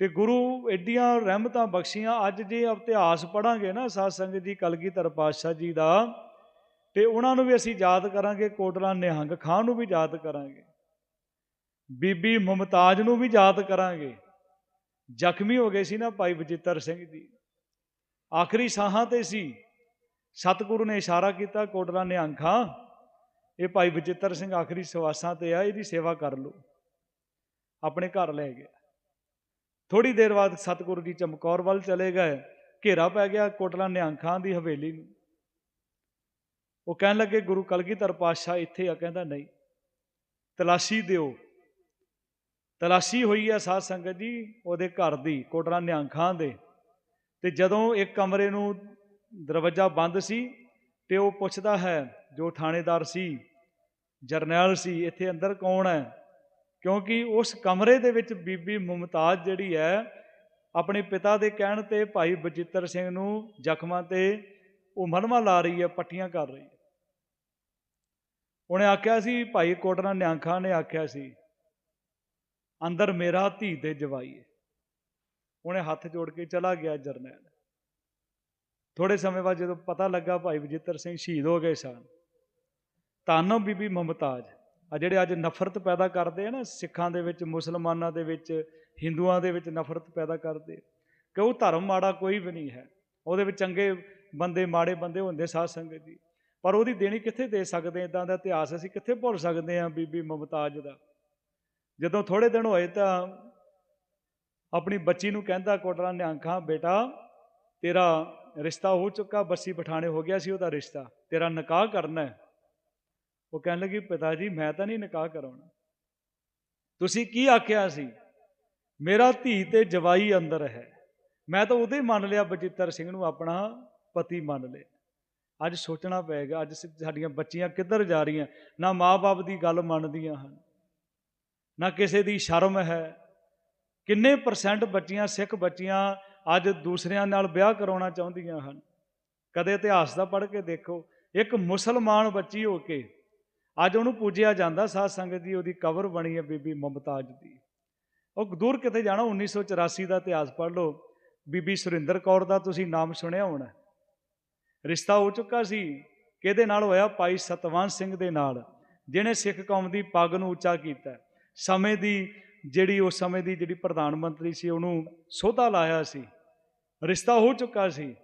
ਤੇ ਗੁਰੂ ਐਡੀਆਂ ਰਹਿਮਤਾਂ ਬਖਸ਼ੀਆਂ। ਅੱਜ ਜੇ ਇਤਿਹਾਸ ਪੜਾਂਗੇ ਨਾ ਸਾਧ ਸੰਗਤ ਜੀ, ਕਲਗੀਧਰ ਪਾਤਸ਼ਾਹ ਜੀ ਦਾ, ਤੇ ਉਹਨਾਂ ਨੂੰ ਵੀ ਅਸੀਂ ਯਾਦ ਕਰਾਂਗੇ, ਕੋਟਲਾ ਨਿਹੰਗ ਖਾਨ ਨੂੰ ਵੀ ਯਾਦ ਕਰਾਂਗੇ, ਬੀਬੀ ਮੁਮਤਾਜ ਨੂੰ ਵੀ ਯਾਦ ਕਰਾਂਗੇ। ਜ਼ਖਮੀ ਹੋ ਗਏ ਸੀ ਨਾ ਭਾਈ ਬਚਿੱਤਰ ਸਿੰਘ ਜੀ। ਆਖਰੀ ਸਾਹਾਂ ਤੇ ਸੀ। ਸਤਿਗੁਰੂ ਨੇ ਇਸ਼ਾਰਾ ਕੀਤਾ, ਕੋਟਲਾ ਨਿਹੰਗ ਖਾਂ ਇਹ ਭਾਈ ਬਚਿੱਤਰ ਸਿੰਘ ਆਖਰੀ ਸਵਾਸਾਂ ਤੇ ਆ, ਇਹਦੀ ਸੇਵਾ ਕਰ ਲਓ। ਆਪਣੇ ਘਰ ਲੈ ਗਿਆ। ਥੋੜੀ ਦੇਰ ਬਾਅਦ ਸਤਿਗੁਰੂ ਜੀ ਚਮਕੌਰ ਵੱਲ ਚਲੇ ਗਏ। ਘੇਰਾ ਪੈ ਗਿਆ, ਕੋਟਲਾ ਨਿਹੰਗ ਖਾਂ ਦੀ ਹਵੇਲੀ ਨੂੰ। ਉਹ ਕਹਿਣ ਲੱਗੇ, ਗੁਰੂ ਕਲਗੀਧਰ ਪਾਤਸ਼ਾਹ ਇੱਥੇ ਆ। ਕਹਿੰਦਾ, ਨਹੀਂ, ਤਲਾਸ਼ੀ ਦਿਓ। ਤਲਾਸ਼ੀ ਹੋਈ ਆ ਸਾਧ ਸੰਗਤ ਜੀ ਉਹਦੇ ਘਰ ਦੀ, ਕੋਟਲਾ ਨਿਹੰਗ ਖਾਂ ਦੇ। ਤੇ ਜਦੋਂ ਇੱਕ ਕਮਰੇ ਨੂੰ ਦਰਵਾਜ਼ਾ ਬੰਦ ਸੀ ਤੇ ਉਹ ਪੁੱਛਦਾ ਹੈ, ਜੋ ਥਾਣੇਦਾਰ ਸੀ, ਜਰਨੈਲ ਸੀ, ਇੱਥੇ ਅੰਦਰ ਕੌਣ ਹੈ? ਕਿਉਂਕਿ ਉਸ ਕਮਰੇ ਦੇ ਵਿੱਚ ਬੀਬੀ ਮੁਮਤਾਜ਼ ਜਿਹੜੀ ਹੈ, ਆਪਣੇ ਪਿਤਾ ਦੇ ਕਹਿਣ ਤੇ ਭਾਈ ਬਚਿੱਤਰ ਸਿੰਘ ਨੂੰ ਜ਼ਖਮਾਂ ਤੇ ਉਹ ਮਲਮਾ ਲਾ ਰਹੀ ਹੈ, ਪੱਟੀਆਂ ਕਰ ਰਹੀ ਹੈ। ਉਹਨੇ ਆਖਿਆ ਸੀ, ਭਾਈ ਕੋਟਨਾ ਨਿਆਂਖਾ ਨੇ ਆਖਿਆ ਸੀ, ਅੰਦਰ ਮੇਰਾ ਧੀ ਤੇ ਜਵਾਈ ਉਹਨੇ ਹੱਥ ਜੋੜ ਕੇ ਚਲਾ ਗਿਆ ਜਰਨੈਲ। ਥੋੜੇ ਸਮੇਂ ਬਾਅਦ ਜਦੋਂ ਪਤਾ ਲੱਗਾ ਭਾਈ ਬਜਿੱਤਰ ਸਿੰਘ ਸ਼ਹੀਦ ਹੋ ਗਏ ਸਨ ਤਾਨੋ ਬੀਬੀ ਮੁਮਤਾਜ ਆ ਜਿਹੜੇ ਅੱਜ ਨਫ਼ਰਤ ਪੈਦਾ ਕਰਦੇ ਆ ਨਾ, ਸਿੱਖਾਂ ਦੇ ਵਿੱਚ, ਮੁਸਲਮਾਨਾਂ ਦੇ ਵਿੱਚ, ਹਿੰਦੂਆਂ ਦੇ ਵਿੱਚ ਨਫ਼ਰਤ ਪੈਦਾ ਕਰਦੇ ਕਿ ਉਹ ਧਰਮ ਮਾੜਾ ਕੋਈ ਵੀ ਨਹੀਂ ਹੈ। ਉਹਦੇ ਵਿੱਚ ਚੰਗੇ ਬੰਦੇ, ਮਾੜੇ ਬੰਦੇ ਹੁੰਦੇ ਸਾਧ ਸੰਗਤ ਜੀ। ਪਰ ਉਹਦੀ ਦੇਣੀ ਕਿੱਥੇ ਦੇ ਸਕਦੇ ਇਦਾਂ ਦਾ ਇਤਿਹਾਸ ਅਸੀਂ ਕਿੱਥੇ ਭੁੱਲ ਸਕਦੇ ਹਾਂ ਬੀਬੀ ਮੁਮਤਾਜ ਦਾ? ਜਦੋਂ ਥੋੜੇ ਦਿਨ ਹੋਏ ਤਾਂ ਆਪਣੀ ਬੱਚੀ ਨੂੰ ਕਹਿੰਦਾ, ਕੋਟਲਾ ਨਿਹੰਖਾਂ ਬੇਟਾ, ਤੇਰਾ ਰਿਸ਼ਤਾ ਹੋ ਚੁੱਕਾ, ਬੱਸੀ ਪਠਾਣੇ ਹੋ ਗਿਆ ਸੀ ਉਹਦਾ ਰਿਸ਼ਤਾ। ਤੇਰਾ ਨਿਕਾਹ ਕਰਨਾ ਹੈ। ਉਹ ਕਹਿਣ ਲੱਗੀ, ਪਿਤਾ ਜੀ, ਮੈਂ ਤਾਂ ਨਹੀਂ ਨਿਕਾਹ ਕਰਾਉਣਾ। ਤੁਸੀਂ ਕੀ ਆਖਿਆ ਸੀ? ਮੇਰਾ ਧੀ ਤੇ ਜਵਾਈ ਅੰਦਰ ਹੈ। ਮੈਂ ਤਾਂ ਉਹਦੇ ਮੰਨ ਲਿਆ ਬਚਿੱਤਰ ਸਿੰਘ ਨੂੰ ਆਪਣਾ ਪਤੀ ਮੰਨ ਲਿਆ। ਅੱਜ ਸੋਚਣਾ ਪਏਗਾ ਅੱਜ ਸਾਡੀਆਂ ਬੱਚੀਆਂ ਕਿੱਧਰ ਜਾ ਰਹੀਆਂ? ਨਾ ਮਾਪੇ ਦੀ ਗੱਲ ਮੰਨਦੀਆਂ ਹਨ, ਨਾ ਕਿਸੇ ਦੀ ਸ਼ਰਮ ਹੈ। ਕਿੰਨੇ ਪਰਸੈਂਟ ਬੱਚੀਆਂ, ਸਿੱਖ ਬੱਚੀਆਂ ਅੱਜ ਦੂਸਰਿਆਂ ਨਾਲ ਵਿਆਹ ਕਰਾਉਣਾ ਚਾਹੁੰਦੀਆਂ ਹਨ? ਕਦੇ ਇਤਿਹਾਸ ਦਾ ਪੜ੍ਹ ਕੇ ਦੇਖੋ, ਇੱਕ ਮੁਸਲਮਾਨ ਬੱਚੀ ਹੋ ਕੇ ਅੱਜ ਉਹਨੂੰ ਪੂਜਿਆ ਜਾਂਦਾ, ਸਾਧ ਸੰਗਤ ਦੀ ਉਹਦੀ ਕਬਰ ਬਣੀ ਹੈ ਬੀਬੀ ਮੁਮਤਾਜ ਦੀ। ਉਹ ਦੂਰ ਕਿਤੇ ਜਾਣਾ 1984 ਦਾ ਇਤਿਹਾਸ ਪੜ੍ਹ ਲਓ। ਬੀਬੀ ਸੁਰਿੰਦਰ ਕੌਰ ਦਾ ਤੁਸੀਂ ਨਾਮ ਸੁਣਿਆ ਹੋਣਾ। ਰਿਸ਼ਤਾ ਹੋ ਚੁੱਕਾ ਸੀ। ਕਿਹਦੇ ਨਾਲ ਹੋਇਆ? ਭਾਈ ਸਤਵੰਤ ਸਿੰਘ ਦੇ ਨਾਲ, ਜਿਹਨੇ ਸਿੱਖ ਕੌਮ ਦੀ ਪੱਗ ਨੂੰ ਉੱਚਾ ਕੀਤਾ। ਸਮੇਂ ਦੀ ਜਿਹੜੀ, ਉਸ ਸਮੇਂ ਦੀ ਜਿਹੜੀ ਪ੍ਰਧਾਨ ਮੰਤਰੀ ਸੀ, ਉਹਨੂੰ ਸੋਧਾ ਲਾਇਆ ਸੀ। ਰਿਸ਼ਤਾ ਹੋ ਚੁੱਕਾ ਸੀ।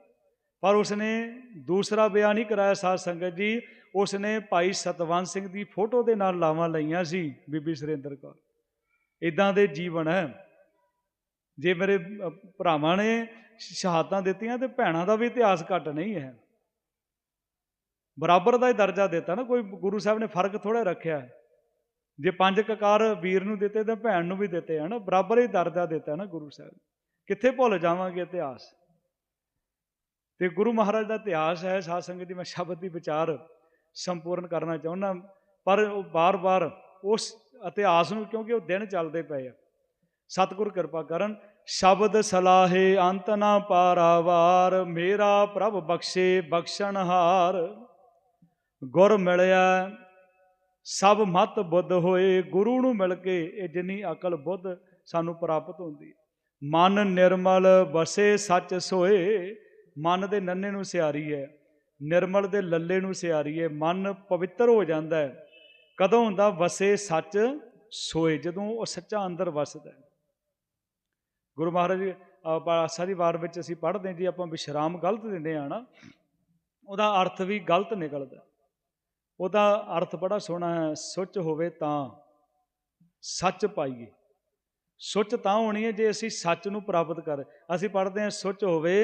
ਪਰ ਉਸਨੇ ਦੂਸਰਾ ਵਿਆਹ ਨਹੀਂ ਕਰਾਇਆ, ਸਾਧ ਸੰਗਤ ਜੀ। ਉਸਨੇ ਭਾਈ ਸਤਵੰਤ ਸਿੰਘ ਦੀ ਫੋਟੋ ਦੇ ਨਾਲ ਲਾਵਾਂ ਲਈਆਂ ਸੀ, ਬੀਬੀ ਸੁਰਿੰਦਰ ਕੌਰ। ਇਦਾਂ ਦੇ ਜੀਵਨ ਹੈ। ਜੇ ਮੇਰੇ ਭਰਾਵਾਂ ਨੇ ਸ਼ਹਾਦਤਾਂ ਦਿੱਤੀਆਂ ਤੇ ਭੈਣਾਂ ਦਾ ਵੀ ਇਤਿਹਾਸ ਘੱਟ ਨਹੀਂ ਹੈ। ਬਰਾਬਰ ਦਾ ਹੀ ਦਰਜਾ ਦਿੱਤਾ ਨਾ, ਕੋਈ ਗੁਰੂ ਸਾਹਿਬ ਨੇ ਫ਼ਰਕ ਥੋੜਾ ਰੱਖਿਆ ਜੇ ਪੰਜ ਕਕਾਰ ਵੀਰ ਨੂੰ ਦਿੱਤੇ ਤਾਂ ਭੈਣ ਨੂੰ ਵੀ ਦਿੱਤੇ ਹਨ, ਬਰਾਬਰ ਹੀ ਦਰਜਾ ਦਿੱਤਾ ਨਾ ਗੁਰੂ ਸਾਹਿਬ ਕਿੱਥੇ ਭੁੱਲ ਜਾਵਾਂਗੇ ਇਤਿਹਾਸ? ਤੇ ਗੁਰੂ ਮਹਾਰਾਜ ਦਾ ਇਤਿਹਾਸ ਹੈ, ਸਾਧ ਸੰਗਤ ਦੀ ਮੈਂ ਸ਼ਬਦ ਦੀ ਵਿਚਾਰ ਸੰਪੂਰਨ ਕਰਨਾ ਚਾਹੁੰਦਾ। ਪਰ ਉਹ ਬਾਰ-ਬਾਰ ਉਸ ਇਤਿਹਾਸ ਨੂੰ, ਕਿਉਂਕਿ ਉਹ ਦਿਨ ਚੱਲਦੇ ਪਏ ਆ। ਸਤਿਗੁਰ ਕਿਰਪਾ ਕਰਨ, ਸ਼ਬਦ ਸਲਾਹੇ ਅੰਤ ਨਾ ਪਾਰਾਵਾਰ, ਮੇਰਾ ਪ੍ਰਭ ਬਖਸ਼ੇ ਬਖਸ਼ਣਹਾਰ ਗੁਰ ਮਿਲਿਆ, ਸਭ ਮਤ ਬੁੱਧ ਹੋਏ, ਗੁਰੂ ਨੂੰ ਮਿਲ ਕੇ ਇਹ ਜਿੰਨੀ ਅਕਲ ਬੁੱਧ ਸਾਨੂੰ ਪ੍ਰਾਪਤ ਹੁੰਦੀ ਹੈ। ਮਨ ਨਿਰਮਲ ਵਸੇ ਸੱਚ ਸੋਏ, ਮਨ ਦੇ ਨੰਨੇ ਨੂੰ ਸਿਆਰੀ ਹੈ। ਨਿਰਮਲ ਦੇ ਲੱਲੇ ਨੂੰ ਸਿਆਰੀਏ, ਮਨ ਪਵਿੱਤਰ ਹੋ ਜਾਂਦਾ ਹੈ। ਕਦੋਂ ਹੁੰਦਾ ਵਸੇ ਸੱਚ ਸੋਏ, ਜਦੋਂ ਉਹ ਸੱਚਾ ਅੰਦਰ ਵਸਦਾ ਗੁਰੂ ਮਹਾਰਾਜ ਆਸਾ ਦੀ ਵਾਰ ਵਿੱਚ ਅਸੀਂ ਪੜ੍ਹਦੇ ਹਾਂ, ਜੀ ਆਪਾਂ ਵਿਸ਼ਰਾਮ ਗਲਤ ਦਿੰਦੇ ਆ ਨਾ, ਉਹਦਾ ਅਰਥ ਵੀ ਗਲਤ ਨਿਕਲਦਾ ਉਹਦਾ ਅਰਥ ਬੜਾ ਸੋਹਣਾ ਹੈ, ਸੁੱਚ ਹੋਵੇ ਤਾਂ ਸੱਚ ਪਾਈਏ। ਸੁੱਚ ਤਾਂ ਹੋਣੀ ਹੈ ਜੇ ਅਸੀਂ ਸੱਚ ਨੂੰ ਪ੍ਰਾਪਤ ਕਰ। ਅਸੀਂ ਪੜ੍ਹਦੇ ਹਾਂ, ਸੁੱਚ ਹੋਵੇ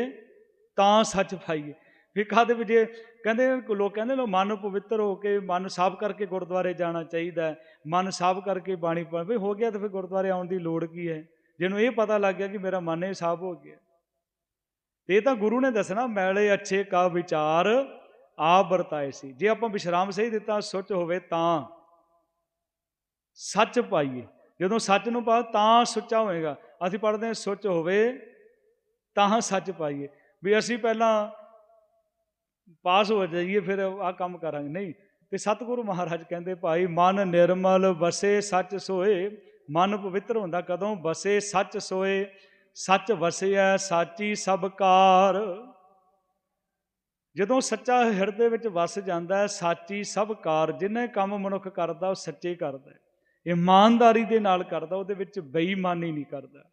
ਤਾਂ ਸੱਚ ਪਾਈਏ। ਫਿਰ ਕਾਹਦੇ ਵੀ ਜੇ ਕਹਿੰਦੇ ਲੋਕ ਕਹਿੰਦੇ ਨੇ ਮਨ ਪਵਿੱਤਰ ਹੋ ਕੇ ਮਨ ਸਾਫ਼ ਕਰਕੇ ਗੁਰਦੁਆਰੇ ਜਾਣਾ ਚਾਹੀਦਾ ਮਨ ਸਾਫ਼ ਕਰਕੇ ਬਾਣੀ ਪੜ੍ਹ ਹੋ ਗਿਆ ਤਾਂ ਫਿਰ ਗੁਰਦੁਆਰੇ ਆਉਣ ਦੀ ਲੋੜ ਕੀ ਹੈ? ਜਿਹਨੂੰ ਇਹ ਪਤਾ ਲੱਗ ਗਿਆ ਕਿ ਮੇਰਾ ਮਨ ਇਹ ਸਾਫ਼ ਹੋ ਗਿਆ। ਤੇ ਇਹ ਤਾਂ ਗੁਰੂ ਨੇ ਦੱਸਣਾ, ਮੈਲੇ ਅੱਛੇ ਕਾ ਵਿਚਾਰ ਆਪ ਵਰਤਾਏ ਸੀ। ਜੇ ਆਪਾਂ ਵਿਸ਼ਰਾਮ ਸਹੀ ਦਿੱਤਾ, ਸੁੱਚ ਹੋਵੇ ਤਾਂ। ਸੱਚ ਪਾਈਏ। ਜਦੋਂ ਸੱਚ ਨੂੰ ਪਾ ਤਾਂ ਸੁੱਚਾ ਹੋਏਗਾ। ਅਸੀਂ ਪੜ੍ਹਦੇ ਹਾਂ, ਸੁੱਚ ਹੋਵੇ ਤਾਂ ਸੱਚ ਪਾਈਏ। ਵੀ ਅਸੀਂ ਪਹਿਲਾਂ ਪਾਸ ਹੋ ਜਾਈਏ, ਫਿਰ ਆਹ ਕੰਮ ਕਰਾਂਗੇ। ਨਹੀਂ, ਤੇ ਸਤਿਗੁਰੂ ਮਹਾਰਾਜ ਕਹਿੰਦੇ, ਭਾਈ, ਮਨ ਨਿਰਮਲ ਵਸੇ, ਸੱਚ ਸੋਏ। ਮਨ ਪਵਿੱਤਰ ਹੁੰਦਾ ਕਦੋਂ? ਵਸੇ, ਸੱਚ ਸੋਏ। ਸੱਚ ਵਸਿਆ ਸਾਚੀ ਸਭ ਕਾਰ। ਜਦੋਂ ਸੱਚਾ ਹਿਰਦੇ ਵਿੱਚ ਵਸ ਜਾਂਦਾ ਹੈ, ਸਾਚੀ ਸਭ ਕਾਰ, ਜਿੰਨੇ ਕੰਮ ਮਨੁੱਖ ਕਰਦਾ, ਉਹ ਸੱਚੇ ਕਰਦਾ ਇਮਾਨਦਾਰੀ ਦੇ ਨਾਲ ਕਰਦਾ, ਉਹਦੇ ਵਿੱਚ ਬੇਈਮਾਨੀ ਨਹੀਂ ਕਰਦਾ।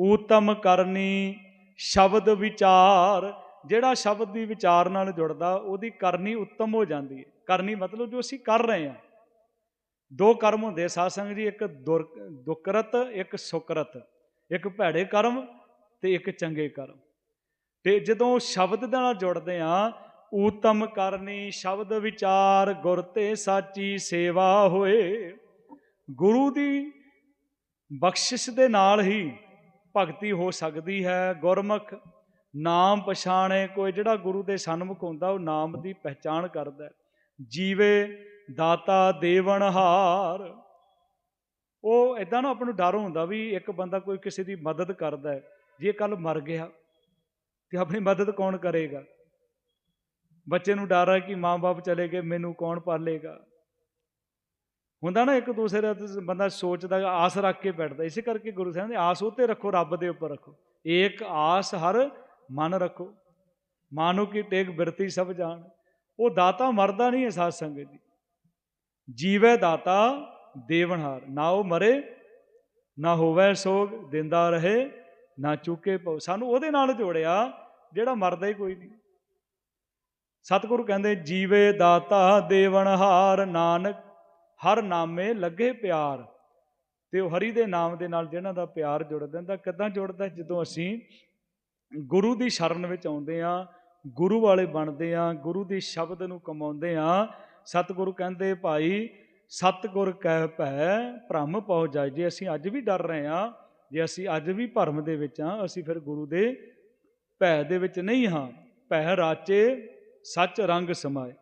ਊਤਮ ਕਰਨੀ ਸ਼ਬਦ ਵਿਚਾਰ। ਜਿਹੜਾ ਸ਼ਬਦ ਦੀ ਵਿਚਾਰ ਨਾਲ ਜੁੜਦਾ, ਉਹਦੀ ਕਰਨੀ ਉੱਤਮ ਹੋ ਜਾਂਦੀ ਹੈ। ਕਰਨੀ ਮਤਲਬ ਜੋ ਅਸੀਂ ਕਰ ਰਹੇ ਹਾਂ। ਦੋ ਕਰਮ ਹੁੰਦੇ ਸਾਧ ਜੀ, ਇੱਕ ਦੁਰ, ਦੁਕਰਤ, ਇੱਕ ਸੁਕਰਤ। ਇੱਕ ਭੈੜੇ ਕਰਮ ਤੇ ਇੱਕ ਚੰਗੇ ਕਰਮ। ਤੇ ਜਦੋਂ ਸ਼ਬਦ ਦੇ ਨਾਲ ਜੁੜਦੇ ਆ ਊਤਮ ਕਰਨੀ, ਸ਼ਬਦ ਵਿਚਾਰ, ਗੁਰ ਤੇ ਸਾਚੀ ਸੇਵਾ ਹੋਏ। ਗੁਰੂ ਦੀ ਬਖਸ਼ਿਸ਼ ਦੇ ਨਾਲ ਹੀ ਭਗਤੀ ਹੋ ਸਕਦੀ ਹੈ, ਗੁਰਮੁਖ ਨਾਮ ਪਛਾਣੇ ਕੋਈ ਜਿਹੜਾ ਗੁਰੂ ਦੇ ਸਨਮੁਖ ਹੁੰਦਾ, ਉਹ ਨਾਮ ਦੀ ਪਹਿਚਾਣ ਕਰਦਾ ਜੀਵੇ ਦਾਤਾ ਦੇਵਨਹਾਰ ਉਹ ਇਦਾਂ ਨਾ ਆਪਾਂ ਨੂੰ ਡਰ ਹੁੰਦਾ ਵੀ ਇੱਕ ਬੰਦਾ ਕੋਈ ਕਿਸੇ ਦੀ ਮਦਦ ਕਰਦਾ ਹੈ ਜੇ ਕੱਲ ਮਰ ਗਿਆ ਤੇ ਆਪਣੀ ਮਦਦ ਕੌਣ ਕਰੇਗਾ? ਬੱਚੇ ਨੂੰ ਡਰ ਹੈ ਕਿ ਮਾਂ-ਬਾਪ ਚਲੇ ਗਏ, ਮੈਨੂੰ ਕੌਣ ਪਾਲੇਗਾ? ਹੁੰਦਾ ਨਾ ਇੱਕ ਦੂਸਰੇ ਦਾ ਬੰਦਾ ਸੋਚਦਾ, ਆਸ ਰੱਖ ਕੇ ਬੈਠਦਾ। ਇਸੇ ਕਰਕੇ ਗੁਰੂ ਸਾਹਿਬ ਨੇ ਆਸ ਉਤੇ ਰੱਖੋ, ਰੱਬ ਦੇ ਉੱਪਰ ਰੱਖੋ। ਏਕ ਆਸ ਹਰ ਮਨ ਰੱਖੋ। ਮਾਨੋ ਕੀ ਟੇਕ ਬਿਰਤੀ ਸਭ ਜਾਣ। ਉਹ ਦਾਤਾ ਮਰਦਾ ਨਹੀਂ ਹੈ ਸਾਧ ਸੰਗਤ ਜੀ। ਜੀਵੇ ਦਾਤਾ ਦੇਵਨਹਾਰ ਨਾ ਉਹ ਮਰੇ, ਨਾ ਹੋਵੇ ਸੋਗ, ਦਿੰਦਾ ਰਹੇ, ਨਾ ਚੁੱਕੇ ਪਉ ਸਾਨੂੰ ਉਹਦੇ ਨਾਲ ਜੋੜਿਆ, ਜਿਹੜਾ ਮਰਦਾ ਹੀ ਕੋਈ ਨਹੀਂ। ਸਤਿਗੁਰੂ ਕਹਿੰਦੇ, ਜੀਵੇ ਦਾਤਾ ਦੇਵਨਹਾਰ ਨਾਨਕ, ਹਰ ਨਾਮੇ ਲੱਗੇ ਪਿਆਰ। ਤੇ ਉਹ ਹਰੀ ਦੇ ਨਾਮ ਦੇ ਨਾਲ ਜਿਹਨਾਂ ਦਾ ਪਿਆਰ ਜੁੜ ਦਿੰਦਾ ਕਿਦਾਂ ਜੁੜਦਾ, ਜਦੋਂ ਅਸੀਂ ਗੁਰੂ ਦੀ ਸ਼ਰਨ ਵਿੱਚ ਆਉਂਦੇ ਆ ਗੁਰੂ ਵਾਲੇ ਬਣਦੇ ਆ ਗੁਰੂ ਦੀ ਸ਼ਬਦ ਨੂੰ ਕਮਾਉਂਦੇ ਆ ਸਤਿਗੁਰੂ ਕਹਿੰਦੇ, ਭਾਈ, ਸਤਿਗੁਰ ਕਹਿ ਭੈ, ਭ੍ਰਮ ਪਹੁ ਜਾਏ ਜੇ ਅਸੀਂ ਅੱਜ ਵੀ ਡਰ ਰਹੇ ਆ ਜੇ ਅਸੀਂ ਅੱਜ ਵੀ ਭਰਮ ਦੇ ਵਿੱਚ ਆ ਅਸੀਂ ਫਿਰ ਗੁਰੂ ਦੇ ਭੈ ਦੇ ਵਿੱਚ ਨਹੀਂ ਹਾਂ। ਭੈ ਰਾਚੇ, ਸੱਚ ਰੰਗ ਸਮਾਏ।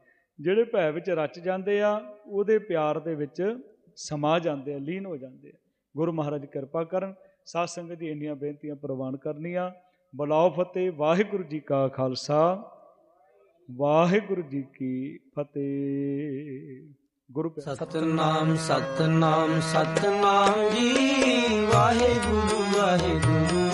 ਜਿਹੜੇ ਭੈ ਵਿੱਚ ਰਚ ਜਾਂਦੇ ਆ, ਉਹਦੇ ਪਿਆਰ ਦੇ ਵਿੱਚ ਸਮਾ ਜਾਂਦੇ ਆ, ਲੀਨ ਹੋ ਜਾਂਦੇ ਆ। ਗੁਰੂ ਮਹਾਰਾਜ ਕਿਰਪਾ ਕਰਨ, ਸਾਧ ਸੰਗਤ ਦੀ ਇੰਨੀਆਂ ਬੇਨਤੀਆਂ ਪ੍ਰਵਾਨ ਕਰਨੀਆਂ। ਬੁਲਾਓ ਫਤਿਹ, ਵਾਹਿਗੁਰੂ ਜੀ ਕਾ ਖਾਲਸਾ, ਵਾਹਿਗੁਰੂ ਜੀ ਕੀ ਫਤਿਹ। ਗੁਰੂ ਪਿਆਰੇ ਸਤਨਾਮ ਸਤਨਾਮ ਸਤਨਾਮ ਜੀ, ਵਾਹਿਗੁਰੂ ਵਾਹਿਗੁਰੂ।